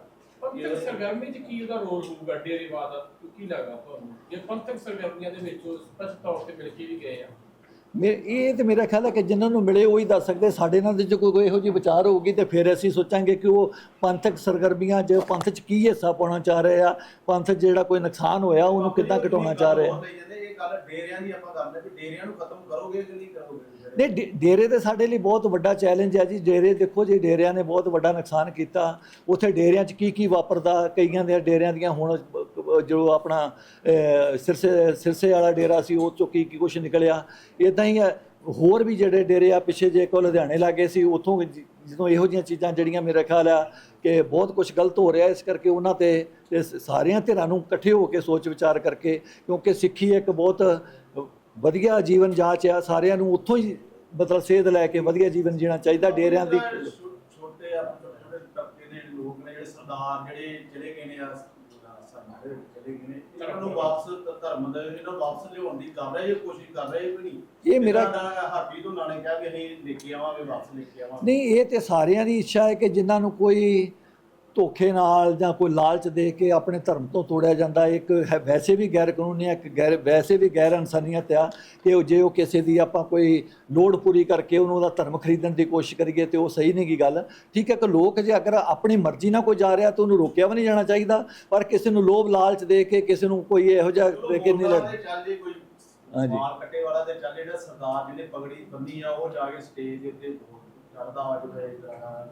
ਪੰਥਕ ਸਰਗਰਮੀ ਚ ਕੀ ਉਹਦਾ ਰੋਲ ਹੋਊਗਾ ਡੇਰੇਵਾਦ ਦਾ ਕੀ ਲੱਗਦਾ ਤੁਹਾਨੂੰ? ਜੇ ਪੰਥਕ ਸਰਗਰਮੀਆਂ ਦੇ ਵਿੱਚ ਉਹ ਸਪਸ਼ਟ ਤੌਰ ਤੇ ਮਿਲ ਕੇ ਵੀ ਗਏ ਆ। ਮੇ ਇਹ ਤੇ ਮੇਰਾ ਖਿਆਲ ਹੈ ਕਿ ਜਿਨ੍ਹਾਂ ਨੂੰ ਮਿਲੇ ਉਹ ਹੀ ਦੱਸ ਸਕਦੇ ਸਾਡੇ ਨਾਲ ਜੇ ਕੋਈ ਕੋਈ ਇਹੋ ਜਿਹੀ ਵਿਚਾਰ ਹੋਊਗੀ ਤੇ ਫਿਰ ਅਸੀਂ ਸੋਚਾਂਗੇ ਕਿ ਉਹ ਪੰਥਕ ਸਰਗਰਮੀਆਂ 'ਚ ਪੰਥ 'ਚ ਕੀ ਹਿੱਸਾ ਪਾਉਣਾ ਚਾਹ ਰਹੇ ਆ ਪੰਥ 'ਚ ਜਿਹੜਾ ਕੋਈ ਨੁਕਸਾਨ ਹੋਇਆ ਉਹਨੂੰ ਕਿੱਦਾਂ ਘਟਾਉਣਾ ਚਾਹ ਰਹੇ ਆ? ਇਹ ਗੱਲ ਡੇਰਿਆਂ ਦੀ ਆਪਾਂ ਕਰਦੇ ਕਿ ਡੇਰਿਆਂ ਨੂੰ ਖਤਮ ਕਰੋਗੇ ਕਿ ਨਹੀਂ ਕਰੋਗੇ? ਨਹੀਂ, ਡੇ- ਡੇਰੇ ਤੇ ਸਾਡੇ ਲਈ ਬਹੁਤ ਵੱਡਾ ਚੈਲੰਜ ਹੈ ਜੀ। ਡੇਰੇ ਦੇਖੋ ਜੀ, ਡੇਰਿਆਂ ਨੇ ਬਹੁਤ ਵੱਡਾ ਨੁਕਸਾਨ ਕੀਤਾ। ਉੱਥੇ ਡੇਰਿਆਂ 'ਚ ਕੀ ਕੀ ਵਾਪਰਦਾ, ਕਈਆਂ ਦੇ ਡੇਰਿਆਂ ਦੀਆਂ ਹੁਣ ਜੋ ਆਪਣਾ ਸਿਰਸੇ ਸਿਰਸੇ ਵਾਲਾ ਡੇਰਾ ਸੀ, ਉਹ 'ਚੋਂ ਕੀ ਕੀ ਕੁਝ ਨਿਕਲਿਆ। ਇਦਾਂ ਹੀ ਹੋਰ ਵੀ ਜਿਹੜੇ ਡੇਰੇ ਆ, ਪਿੱਛੇ ਜੇ ਕੋ ਲੁਧਿਆਣੇ ਲਾਗੇ ਸੀ, ਉੱਥੋਂ ਜਦੋਂ ਇਹੋ ਜਿਹੀਆਂ ਚੀਜ਼ਾਂ ਜਿਹੜੀਆਂ ਮੇਰਾ ਖਿਆਲ ਆ ਕਿ ਬਹੁਤ ਕੁਝ ਗਲਤ ਹੋ ਰਿਹਾ, ਇਸ ਕਰਕੇ ਉਹਨਾਂ ਤੇ ਸਾਰਿਆਂ ਧਿਰਾਂ ਨੂੰ ਇਕੱਠੇ ਹੋ ਕੇ ਸੋਚ ਵਿਚਾਰ ਕਰਕੇ, ਕਿਉਂਕਿ ਸਿੱਖੀ ਇੱਕ ਬਹੁਤ ਵਧੀਆ ਜੀਵਨ ਜਾਂਚ ਆ ਸਾਰਿਆਂ ਨੂੰ ਉੱਥੋਂ ਹੀ ਮਤਲਬ ਸੇਧ ਲੈ ਕੇ ਵਧੀਆ ਜੀਵਨ ਜੀਣਾ ਚਾਹੀਦਾ ਡੇਰਿਆਂ ਦੀ ਛੋਟੇ ਆ ਤਬਕੇ ਲੋਕ ਨੇ ਜਿਹੜੇ ਸਰਦਾਰ ਜਿਹੜੇ ਆ ਇਹ ਮੇਰਾ- ਕਿਹਾ ਵੀ ਅਸੀਂ ਲੈ ਕੇ ਆਵਾਂਗੇ ਵਾਪਸ ਲੈ ਕੇ ਆਵਾਂਗੇ। ਨਹੀਂ ਇਹ ਤੇ ਸਾਰਿਆਂ ਦੀ ਇੱਛਾ ਹੈ ਕਿ ਜਿਨ੍ਹਾਂ ਨੂੰ ਕੋਈ ਧੋਖੇ ਨਾਲ ਜਾਂ ਕੋਈ ਲਾਲਚ ਦੇ ਕੇ ਆਪਣੇ ਧਰਮ ਤੋਂ ਤੋੜਿਆ ਜਾਂਦਾ ਇੱਕ ਵੈਸੇ ਵੀ ਗੈਰ ਕਾਨੂੰਨੀ ਹੈ ਇੱਕ ਗੈਰ ਵੈਸੇ ਵੀ ਗੈਰ ਇਨਸਾਨੀਅਤ ਆ ਕਿ ਉਹ ਜੇ ਉਹ ਕਿਸੇ ਦੀ ਆਪਾਂ ਕੋਈ ਲੋੜ ਪੂਰੀ ਕਰਕੇ ਉਹਨੂੰ ਉਹਦਾ ਧਰਮ ਖਰੀਦਣ ਦੀ ਕੋਸ਼ਿਸ਼ ਕਰੀਏ ਤੇ ਉਹ ਸਹੀ ਨਹੀਂ ਗੀ ਗੱਲ ਠੀਕ ਹੈ ਕਿ ਲੋਕ ਜੇ ਅਗਰ ਆਪਣੀ ਮਰਜ਼ੀ ਨਾਲ ਕੋਈ ਜਾ ਰਿਹਾ ਤਾਂ ਉਹਨੂੰ ਰੋਕਿਆ ਵੀ ਨਹੀਂ ਜਾਣਾ ਚਾਹੀਦਾ ਪਰ ਕਿਸੇ ਨੂੰ ਲੋਭ ਲਾਲਚ ਦੇ ਕੇ ਕਿਸੇ ਨੂੰ ਕੋਈ ਇਹੋ ਜਿਹਾ ਦੇ ਕੇ ਨਹੀਂ ਚਲੋ ਲੱਗ ਤੇ ਚੱਲ ਜੇ ਕੋਈ ਹਾਂਜੀ। ਮਾਲ ਕੱਟੇ ਵਾਲਾ ਤੇ ਚੱਲ ਜਿਹੜਾ ਸਰਦਾਰ ਜਿਹਨੇ ਪਗੜੀ ਬੰਨੀ ਆ ਉਹ ਜਾ ਕੇ ਸਟੇਜ ਦੇ ਉੱਤੇ ਚੜਦਾ ਵਾ ਜਿਹੜਾ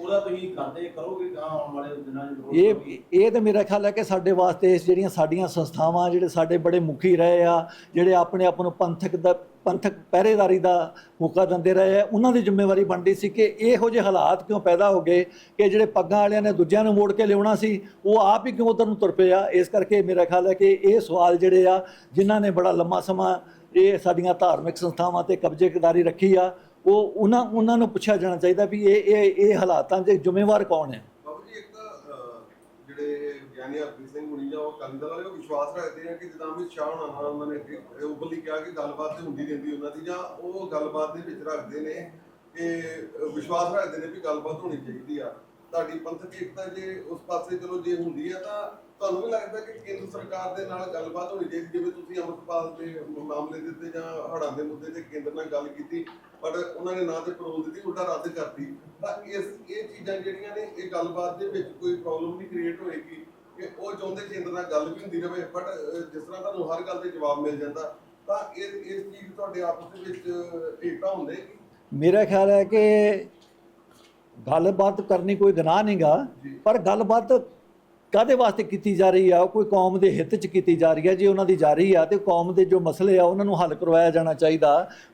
ਉਹਦਾ ਤੁਸੀਂ ਕਰਦੇ ਕਰੋਗੇ ਗਾਂ ਆਉਣ ਵਾਲੇ ਦਿਨਾਂ 'ਚ ਵਿਰੋਧ ਇਹ ਕਰੋਗੇ? ਇਹ ਤੇ ਮੇਰਾ ਖਿਆਲ ਹੈ ਕਿ ਸਾਡੇ ਵਾਸਤੇ ਇਸ ਜਿਹੜੀਆਂ ਸਾਡੀਆਂ ਸੰਸਥਾਵਾਂ ਜਿਹੜੇ ਸਾਡੇ ਬੜੇ ਮੁਖੀ ਰਹੇ ਆ ਜਿਹੜੇ ਆਪਣੇ ਆਪ ਨੂੰ ਪੰਥਕ ਦਾ ਪੰਥਕ ਪਹਿਰੇਦਾਰੀ ਦਾ ਮੌਕਾ ਦਿੰਦੇ ਰਹੇ ਆ ਉਹਨਾਂ ਦੀ ਜ਼ਿੰਮੇਵਾਰੀ ਬਣਦੀ ਸੀ ਕਿ ਇਹੋ ਜਿਹੇ ਹਾਲਾਤ ਕਿਉਂ ਪੈਦਾ ਹੋ ਗਏ ਕਿ ਜਿਹੜੇ ਪੱਗਾਂ ਵਾਲਿਆਂ ਨੇ ਦੂਜਿਆਂ ਨੂੰ ਮੋੜ ਕੇ ਲਿਆਉਣਾ ਸੀ ਉਹ ਆਪ ਹੀ ਕਿਉਂ ਉਧਰ ਨੂੰ ਤੁਰ ਪਏ ਆ ਇਸ ਕਰਕੇ ਮੇਰਾ ਖਿਆਲ ਹੈ ਕਿ ਇਹ ਸਵਾਲ ਜਿਹੜੇ ਆ ਜਿਨ੍ਹਾਂ ਨੇ ਬੜਾ ਲੰਮਾ ਸਮਾਂ ਇਹ ਸਾਡੀਆਂ ਧਾਰਮਿਕ ਸੰਸਥਾਵਾਂ ਤੇ ਕਬਜ਼ੇਦਾਰੀ ਰੱਖੀ ਆ ਉਹ ਉਹਨਾਂ ਉਹਨਾਂ ਨੂੰ ਪੁੱਛਿਆ ਜਾਣਾ ਚਾਹੀਦਾ ਵੀ ਇਹ ਇਹ ਇਹ ਹਾਲਾਤਾਂ ਦੇ ਜ਼ਿੰਮੇਵਾਰ ਕੌਣ ਹੈ? ਬਾਬੂ ਜੀ ਇੱਕ ਅਹ, ਜਿਹੜੇ ਗਿਆਨੀ ਹਰਪ੍ਰੀਤ ਸਿੰਘ ਹੁਣੀ ਜਾਂ ਉਹ ਅਕਾਲੀ ਵਾਲੇ ਉਹ ਵਿਸ਼ਵਾਸ ਰੱਖਦੇ ਆ ਕਿ ਜਿੱਦਾਂ ਅਮਿਤ ਸ਼ਾਹ ਹੋਣਾ ਨਾਲ ਉਹਨਾਂ ਨੇ ਇਹ ਕਿਹਾ ਕਿ ਗੱਲਬਾਤ ਤੇ ਹੁੰਦੀ ਰਹਿੰਦੀ ਉਹਨਾਂ ਦੀ ਜਾਂ ਉਹ ਗੱਲਬਾਤ ਦੇ ਵਿੱਚ ਰੱਖਦੇ ਨੇ ਕਿ ਵਿਸ਼ਵਾਸ ਰੱਖਦੇ ਨੇ ਵੀ ਗੱਲਬਾਤ ਹੋਣੀ ਚਾਹੀਦੀ ਆ। ਤੁਹਾਡੀ ਪੰਥਕ ਏਕਤਾ ਜੇ ਉਸ ਪਾਸੇ ਚਲੋ ਜੇ ਹੁੰਦੀ ਆ ਤਾਂ ਤੁਹਾਨੂੰ ਵੀ ਲੱਗਦਾ ਕਿ ਕੇਂਦਰ ਸਰਕਾਰ ਦੇ ਨਾਲ ਗੱਲਬਾਤ ਹੋਣੀ ਚਾਹੀਦੀ ਜਿਵੇਂ ਤੁਸੀਂ ਅੰਮ੍ਰਿਤਪਾਲ ਦੇ ਮਾਮਲੇ ਦੇ ਉੱਤੇ ਜਾਂ ਹੜ੍ਹਾਂ ਦੇ ਮੁੱਦੇ ਤੇ ਕੇਂਦਰ ਨਾਲ ਗੱਲ ਕੀਤੀ ਪਰ ਉਹਨਾਂ ਨੇ ਨਾ ਤੇ ਪਰੋਲ ਦਿੱਤੀ ਉਲਟਾ ਰੱਦ ਕਰਤੀ। ਤਾਂ ਇਸ ਇਹ ਚੀਜ਼ਾਂ ਜਿਹੜੀਆਂ ਨੇ ਇਹ ਗੱਲਬਾਤ ਦੇ ਵਿੱਚ ਕੋਈ ਪ੍ਰੋਬਲਮ ਨਹੀਂ ਕ੍ਰੀਏਟ ਹੋਏਗੀ ਕਿ ਉਹ ਚਾਹੁੰਦੇ ਕੇਂਦਰ ਨਾਲ ਗੱਲ ਵੀ ਹੁੰਦੀ ਰਹੇ ਬਟ ਜਿਸ ਤਰ੍ਹਾਂ ਤੁਹਾਨੂੰ ਹਰ ਗੱਲ ਦੇ ਜਵਾਬ ਮਿਲ ਜਾਂਦਾ ਤਾਂ ਇਹ ਇਸ ਚੀਜ਼ ਤੁਹਾਡੇ ਆਪਸ ਦੇ ਵਿੱਚ ਏਕਤਾ ਹੁੰਦੇ ਮੇਰਾ ਖਿਆਲ ਹੈ ਕਿ ਗੱਲਬਾਤ ਕਰਨੀ ਕੋਈ ਗੁਨਾਹ ਨਹੀਂਗਾ ਪਰ ਗੱਲਬਾਤ ਕਾਦੇ ਵਾਸਤੇ ਕੀਤੀ ਜਾ ਰਹੀ ਆ? ਕੋਈ ਕੌਮ ਦੇ ਹਿੱਤ 'ਚ ਕੀਤੀ ਜਾ ਰਹੀ ਹੈ ਜੇ ਉਹਨਾਂ ਦੀ ਜਾਰੀ ਆ ਤੇ ਕੌਮ ਦੇ ਜੋ ਮਸਲੇ ਆ ਉਹਨਾਂ ਨੂੰ ਹੱਲ ਕਰਵਾਇਆ ਜਾਣਾ ਚਾਹੀਦਾ।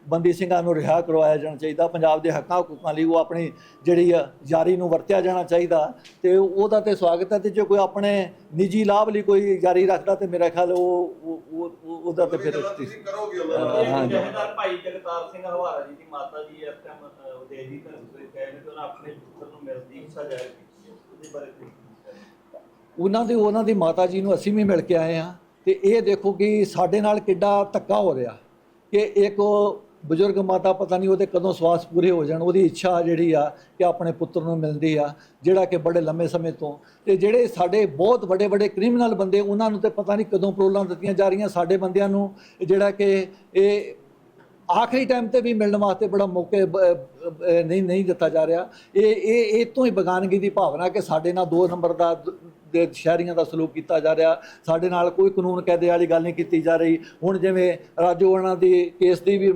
ਬੰਦੀ ਸਿੰਘਾਂ ਨੂੰ ਰਿਹਾ ਕਰਵਾਇਆ ਜਾਣਾ ਚਾਹੀਦਾ। ਪੰਜਾਬ ਦੇ ਹੱਕਾਂ ਹਕੂਕਾਂ ਲਈ ਉਹ ਆਪਣੀ ਜਿਹੜੀ ਆ ਜਾਰੀ ਨੂੰ ਵਰਤਿਆ ਜਾਣਾ ਚਾਹੀਦਾ। ਤੇ ਉਹਦਾ ਤੇ ਸਵਾਗਤ ਹੈ ਤੇ ਜੇ ਕੋਈ ਆਪਣੇ ਨਿੱਜੀ ਲਾਭ ਲਈ ਕੋਈ ਜਾਰੀ ਰੱਖਦਾ ਤੇ ਮੇਰਾ ਖਿਆਲ ਉਹ ਉਹ- ਉਹ- ਉਹ- ਉਹਦਾ ਤੇ ਫਿਰ ਤੁਸੀਂ ਕਰੋਗੇ ਉਹਨਾਂ ਹਾਂ, ਨਾਲ ਹਾਂਜੀ। ਜਥੇਦਾਰ ਭਾਈ ਜਗਤਾਰ ਸਿੰਘ ਹਵਾਰਾ ਜੀ ਦੀ ਮਾਤਾ ਜੀ ਇਸ ਟਾਈਮ ਵਿਦੇਸ਼ੀ ਧਰਮ ਤੋਂ ਗਏ ਨੇ ਤੇ ਉਹਨਾਂ ਆਪਣੇ ਪੁੱਤਰ ਨੂੰ ਮਿਲਦੀ ਇੱਛਾ ਜ਼ਾਹਿਰ ਕੀਤੀ ਹੈ ਉਹਦੇ ਬਾਰੇ ਤੁਸੀਂ ਕੀ ਕਹਿਣਾ? ਉਹਨਾਂ ਦੇ, ਉਹਨਾਂ ਦੀ ਮਾਤਾ ਜੀ ਨੂੰ ਅਸੀਂ ਵੀ ਮਿਲ ਕੇ ਆਏ ਹਾਂ ਤੇ ਇਹ ਦੇਖੋ ਕਿ ਸਾਡੇ ਨਾਲ ਕਿੱਡਾ ਧੱਕਾ ਹੋ ਰਿਹਾ ਕਿ ਇੱਕ ਬਜ਼ੁਰਗ ਮਾਤਾ ਪਤਾ ਨਹੀਂ ਉਹਦੇ ਕਦੋਂ ਸਵਾਸ ਪੂਰੇ ਹੋ ਜਾਣ, ਉਹਦੀ ਇੱਛਾ ਜਿਹੜੀ ਆ ਕਿ ਆਪਣੇ ਪੁੱਤਰ ਨੂੰ ਮਿਲਦੀ ਆ, ਜਿਹੜਾ ਕਿ ਬੜੇ ਲੰਮੇ ਸਮੇਂ ਤੋਂ। ਤੇ ਜਿਹੜੇ ਸਾਡੇ ਬਹੁਤ ਵੱਡੇ ਵੱਡੇ ਕ੍ਰਿਮੀਨਲ ਬੰਦੇ ਉਹਨਾਂ ਨੂੰ ਤੇ ਪਤਾ ਨਹੀਂ ਕਦੋਂ ਪਰੋਲਾਂ ਦਿੱਤੀਆਂ ਜਾ ਰਹੀਆਂ ਸਾਡੇ ਬੰਦਿਆਂ ਨੂੰ, ਜਿਹੜਾ ਕਿ ਇਹ ਆਖਰੀ ਟਾਈਮ ਤੇ ਵੀ ਮਿਲਣ ਵਾਸਤੇ ਬੜਾ ਮੌਕੇ ਨਹੀਂ ਨਹੀਂ ਦਿੱਤਾ ਜਾ ਰਿਹਾ। ਇਹ ਇਹ ਇਹ ਤੋਂ ਹੀ ਬਗਾਨਗੀ ਦੀ ਭਾਵਨਾ ਕਿ ਸਾਡੇ ਨਾਲ ਦੋ ਨੰਬਰ ਦਾ ਦੇ ਸ਼ਹਿਰੀਆਂ ਦਾ ਸਲੂਕ ਕੀਤਾ ਜਾ ਰਿਹਾ। ਸਾਡੇ ਨਾਲ ਕੋਈ ਕਾਨੂੰਨ ਕਾਇਦੇ ਵਾਲੀ ਗੱਲ ਨਹੀਂ ਕੀਤੀ ਜਾ ਰਹੀ। ਹੁਣ ਜਿਵੇਂ ਰਾਜੂ ਉਹਨਾਂ ਦੀ ਕੇਸ ਦੀ ਵੀ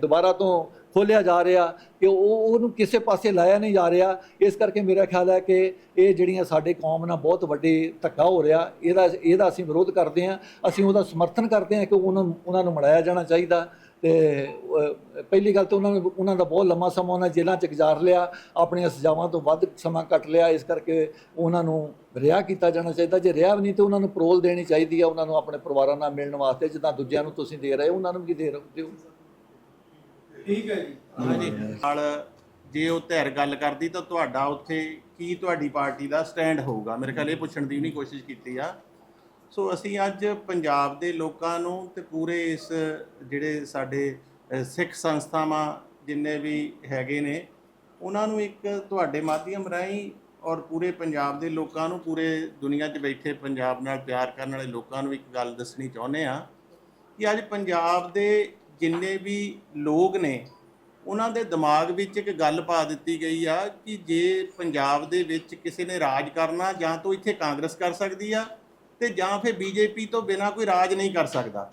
ਦੁਬਾਰਾ ਤੋਂ ਖੋਲਿਆ ਜਾ ਰਿਹਾ ਕਿ ਉਹ ਉਹਨੂੰ ਕਿਸੇ ਪਾਸੇ ਲਾਇਆ ਨਹੀਂ ਜਾ ਰਿਹਾ। ਇਸ ਕਰਕੇ ਮੇਰਾ ਖਿਆਲ ਹੈ ਕਿ ਇਹ ਜਿਹੜੀਆਂ ਸਾਡੇ ਕੌਮ ਨਾਲ ਬਹੁਤ ਵੱਡੇ ਧੱਕਾ ਹੋ ਰਿਹਾ, ਇਹਦਾ ਇਹਦਾ ਅਸੀਂ ਵਿਰੋਧ ਕਰਦੇ ਹਾਂ। ਅਸੀਂ ਉਹਦਾ ਸਮਰਥਨ ਕਰਦੇ ਹਾਂ ਕਿ ਉਹਨਾਂ ਉਹਨਾਂ ਨੂੰ ਮਨਾਇਆ ਜਾਣਾ ਚਾਹੀਦਾ। ਤੇ ਪਹਿਲੀ ਗੱਲ ਤਾਂ ਉਹਨਾਂ ਨੂੰ, ਉਹਨਾਂ ਦਾ ਬਹੁਤ ਲੰਮਾ ਸਮਾਂ ਉਹਨਾਂ ਜੇਲ੍ਹਾਂ 'ਚ ਗੁਜ਼ਾਰ ਲਿਆ, ਆਪਣੀਆਂ ਸਜ਼ਾਵਾਂ ਤੋਂ ਵੱਧ ਸਮਾਂ ਕੱਟ ਲਿਆ। ਇਸ ਕਰਕੇ ਉਹਨਾਂ ਨੂੰ ਰਿਹਾ ਕੀਤਾ ਜਾਣਾ ਚਾਹੀਦਾ। ਜੇ ਰਿਹਾ ਵੀ ਨਹੀਂ ਤੇ ਉਹਨਾਂ ਨੂੰ ਪਰੋਲ ਦੇਣੀ ਚਾਹੀਦੀ ਹੈ ਉਹਨਾਂ ਨੂੰ ਆਪਣੇ ਪਰਿਵਾਰਾਂ ਨਾਲ ਮਿਲਣ ਵਾਸਤੇ, ਜਿੱਦਾਂ ਦੂਜਿਆਂ ਨੂੰ ਤੁਸੀਂ ਦੇ ਰਹੇ ਹੋ, ਉਹਨਾਂ ਨੂੰ ਵੀ ਦੇ ਰਹੇ ਹੋ ਠੀਕ ਹੈ ਜੀ। ਹਾਂਜੀ। ਨਾਲ ਜੇ ਉਹ ਧਿਰ ਗੱਲ ਕਰਦੀ ਤਾਂ ਤੁਹਾਡਾ ਉੱਥੇ ਕੀ ਤੁਹਾਡੀ ਪਾਰਟੀ ਦਾ ਸਟੈਂਡ ਹੋਊਗਾ? ਮੇਰੇ ਖਿਆਲ ਇਹ ਪੁੱਛਣ ਦੀ ਵੀ ਕੋਸ਼ਿਸ਼ ਕੀਤੀ ਆ। ਸੋ ਅਸੀਂ ਅੱਜ ਪੰਜਾਬ ਦੇ ਲੋਕਾਂ ਨੂੰ ਤੇ ਪੂਰੇ ਇਸ ਜਿਹੜੇ ਸਾਡੇ ਸਿੱਖ ਸੰਸਥਾਵਾਂ ਜਿੰਨੇ ਵੀ ਹੈਗੇ ਨੇ, ਉਹਨਾਂ ਨੂੰ ਇੱਕ ਤੁਹਾਡੇ ਮਾਧਿਅਮ ਰਾਹੀਂ ਔਰ ਪੂਰੇ ਪੰਜਾਬ ਦੇ ਲੋਕਾਂ ਨੂੰ, ਪੂਰੇ ਦੁਨੀਆ 'ਚ ਬੈਠੇ ਪੰਜਾਬ ਨਾਲ ਪਿਆਰ ਕਰਨ ਵਾਲੇ ਲੋਕਾਂ ਨੂੰ ਇੱਕ ਗੱਲ ਦੱਸਣੀ ਚਾਹੁੰਦੇ ਆ ਕਿ ਅੱਜ ਪੰਜਾਬ ਦੇ ਜਿੰਨੇ ਵੀ ਲੋਕ ਨੇ, ਉਹਨਾਂ ਦੇ ਦਿਮਾਗ ਵਿੱਚ ਇੱਕ ਗੱਲ ਪਾ ਦਿੱਤੀ ਗਈ ਆ ਕਿ ਜੇ ਪੰਜਾਬ ਦੇ ਵਿੱਚ ਕਿਸੇ ਨੇ ਰਾਜ ਕਰਨਾ, ਜਾਂ ਤਾਂ ਇੱਥੇ ਕਾਂਗਰਸ ਕਰ ਸਕਦੀ ਆ ਤੇ ਜਾਂ ਫਿਰ ਬੀਜੇਪੀ ਤੋਂ ਬਿਨਾ ਕੋਈ ਰਾਜ ਨਹੀਂ ਕਰ ਸਕਦਾ।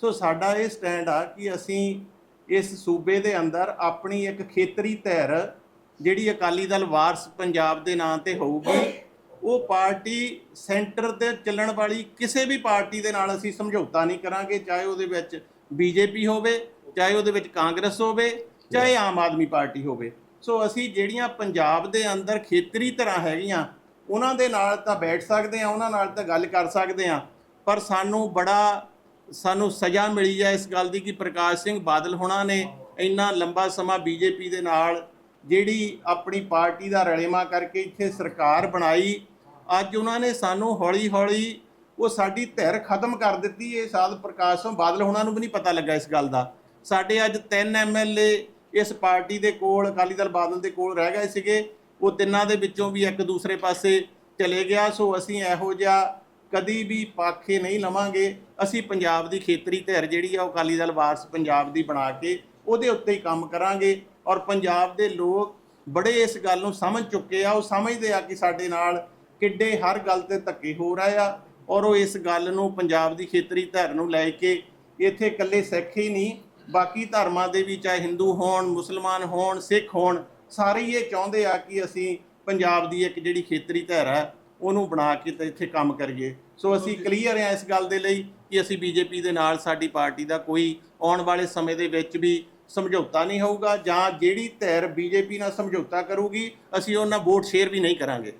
ਸੋ ਸਾਡਾ ਇਹ ਸਟੈਂਡ ਆ ਕਿ ਅਸੀਂ ਇਸ ਸੂਬੇ ਦੇ ਅੰਦਰ ਆਪਣੀ ਇੱਕ ਖੇਤਰੀ ਧਿਰ, ਜਿਹੜੀ ਅਕਾਲੀ ਦਲ ਵਾਰਸ ਪੰਜਾਬ ਦੇ ਨਾਂ ਤੇ ਹੋਊਗੀ, ਉਹ ਪਾਰਟੀ ਸੈਂਟਰ ਤੇ ਚੱਲਣ ਵਾਲੀ ਕਿਸੇ ਵੀ ਪਾਰਟੀ ਦੇ ਨਾਲ ਅਸੀਂ ਸਮਝੌਤਾ ਨਹੀਂ ਕਰਾਂਗੇ, ਚਾਹੇ ਉਹਦੇ ਵਿੱਚ ਬੀਜੇਪੀ ਹੋਵੇ, ਚਾਹੇ ਉਹਦੇ ਵਿੱਚ ਕਾਂਗਰਸ ਹੋਵੇ, ਚਾਹੇ ਆਮ ਆਦਮੀ ਪਾਰਟੀ ਹੋਵੇ। ਸੋ ਅਸੀਂ ਜਿਹੜੀਆਂ ਪੰਜਾਬ ਦੇ ਅੰਦਰ ਖੇਤਰੀ ਤਰ੍ਹਾਂ ਹੈਗੀਆਂ, ਉਹਨਾਂ ਦੇ ਨਾਲ ਤਾਂ ਬੈਠ ਸਕਦੇ ਆ ਉਹਨਾਂ ਨਾਲ ਤਾਂ ਗੱਲ ਕਰ ਸਕਦੇ ਆ ਪਰ ਸਾਨੂੰ ਬੜਾ, ਸਾਨੂੰ ਸਜ਼ਾ ਮਿਲੀ ਹੈ ਇਸ ਗੱਲ ਦੀ ਕਿ ਪ੍ਰਕਾਸ਼ ਸਿੰਘ ਬਾਦਲ ਹੋਣਾ ਨੇ ਇੰਨਾ ਲੰਬਾ ਸਮਾਂ ਬੀਜੇਪੀ ਦੇ ਨਾਲ ਜਿਹੜੀ ਆਪਣੀ ਪਾਰਟੀ ਦਾ ਰਲੇਮਾ ਕਰਕੇ ਇੱਥੇ ਸਰਕਾਰ ਬਣਾਈ, ਅੱਜ ਉਹਨਾਂ ਨੇ ਸਾਨੂੰ ਹੌਲੀ-ਹੌਲੀ ਉਹ ਸਾਡੀ ਧਿਰ ਖਤਮ ਕਰ ਦਿੱਤੀ ਇਹ ਸਾਧ ਪ੍ਰਕਾਸ਼ ਸਿੰਘ ਬਾਦਲ ਹੋਣਾ ਨੂੰ ਵੀ ਨਹੀਂ ਪਤਾ ਲੱਗਾ ਇਸ ਗੱਲ ਦਾ। ਸਾਡੇ ਅੱਜ ਤਿੰਨ ਐਮਐਲਏ ਇਸ ਪਾਰਟੀ ਦੇ ਕੋਲ, ਅਕਾਲੀ ਦਲ ਬਾਦਲ ਦੇ ਕੋਲ ਰਹਿ ਗਏ ਸੀਗੇ। ਉਹ ਤਿੰਨਾਂ ਦੇ ਵਿੱਚੋਂ ਵੀ ਇੱਕ ਦੂਸਰੇ ਪਾਸੇ ਚਲੇ ਗਿਆ। ਸੋ ਅਸੀਂ ਇਹੋ ਜਿਹਾ ਕਦੀ ਵੀ ਪਾਖੇ ਨਹੀਂ ਲਵਾਂਗੇ। ਅਸੀਂ ਪੰਜਾਬ ਦੀ ਖੇਤਰੀ ਧਿਰ ਜਿਹੜੀ ਆ, ਉਹ ਅਕਾਲੀ ਦਲ ਵਾਰਸ ਪੰਜਾਬ ਦੀ ਬਣਾ ਕੇ ਉਹਦੇ ਉੱਤੇ ਹੀ ਕੰਮ ਕਰਾਂਗੇ। ਔਰ ਪੰਜਾਬ ਦੇ ਲੋਕ ਬੜੇ ਇਸ ਗੱਲ ਨੂੰ ਸਮਝ ਚੁੱਕੇ ਆ। ਉਹ ਸਮਝਦੇ ਆ ਕਿ ਸਾਡੇ ਨਾਲ ਕਿੱਡੇ ਹਰ ਗੱਲ ਤੇ ਧੱਕੇ ਹੋ ਰਹੇ ਆ। ਔਰ ਉਹ ਇਸ ਗੱਲ ਨੂੰ ਪੰਜਾਬ ਦੀ ਖੇਤਰੀ ਧਿਰ ਨੂੰ ਲੈ ਕੇ ਇੱਥੇ ਇਕੱਲੇ ਸਿੱਖ ਹੀ ਨਹੀਂ ਬਾਕੀ ਧਰਮਾਂ ਦੇ ਵੀ ਚਾਹੇ ਹਿੰਦੂ ਹੋਣ ਮੁਸਲਮਾਨ ਹੋਣ ਸਿੱਖ ਹੋਣ ਸਾਰੇ ਹੀ ਇਹ ਚਾਹੁੰਦੇ ਆ ਕਿ ਅਸੀਂ ਪੰਜਾਬ ਦੀ ਇੱਕ ਜਿਹੜੀ ਖੇਤਰੀ ਧਿਰ ਹੈ ਉਹਨੂੰ ਬਣਾ ਕੇ ਤੇ ਇੱਥੇ ਕੰਮ ਕਰੀਏ। ਸੋ ਅਸੀਂ ਕਲੀਅਰ ਹਾਂ ਇਸ ਗੱਲ ਦੇ ਲਈ ਕਿ ਅਸੀਂ ਬੀਜੇਪੀ ਦੇ ਨਾਲ ਸਾਡੀ ਪਾਰਟੀ ਦਾ ਕੋਈ ਆਉਣ ਵਾਲੇ ਸਮੇਂ ਦੇ ਵਿੱਚ ਵੀ ਸਮਝੌਤਾ ਨਹੀਂ ਹੋਊਗਾ ਜਾਂ ਜਿਹੜੀ ਧਿਰ ਬੀਜੇਪੀ ਨਾਲ ਸਮਝੌਤਾ ਕਰੂਗੀ ਅਸੀਂ ਉਹਨਾਂ ਵੋਟ ਸ਼ੇਅਰ ਵੀ ਨਹੀਂ ਕਰਾਂਗੇ।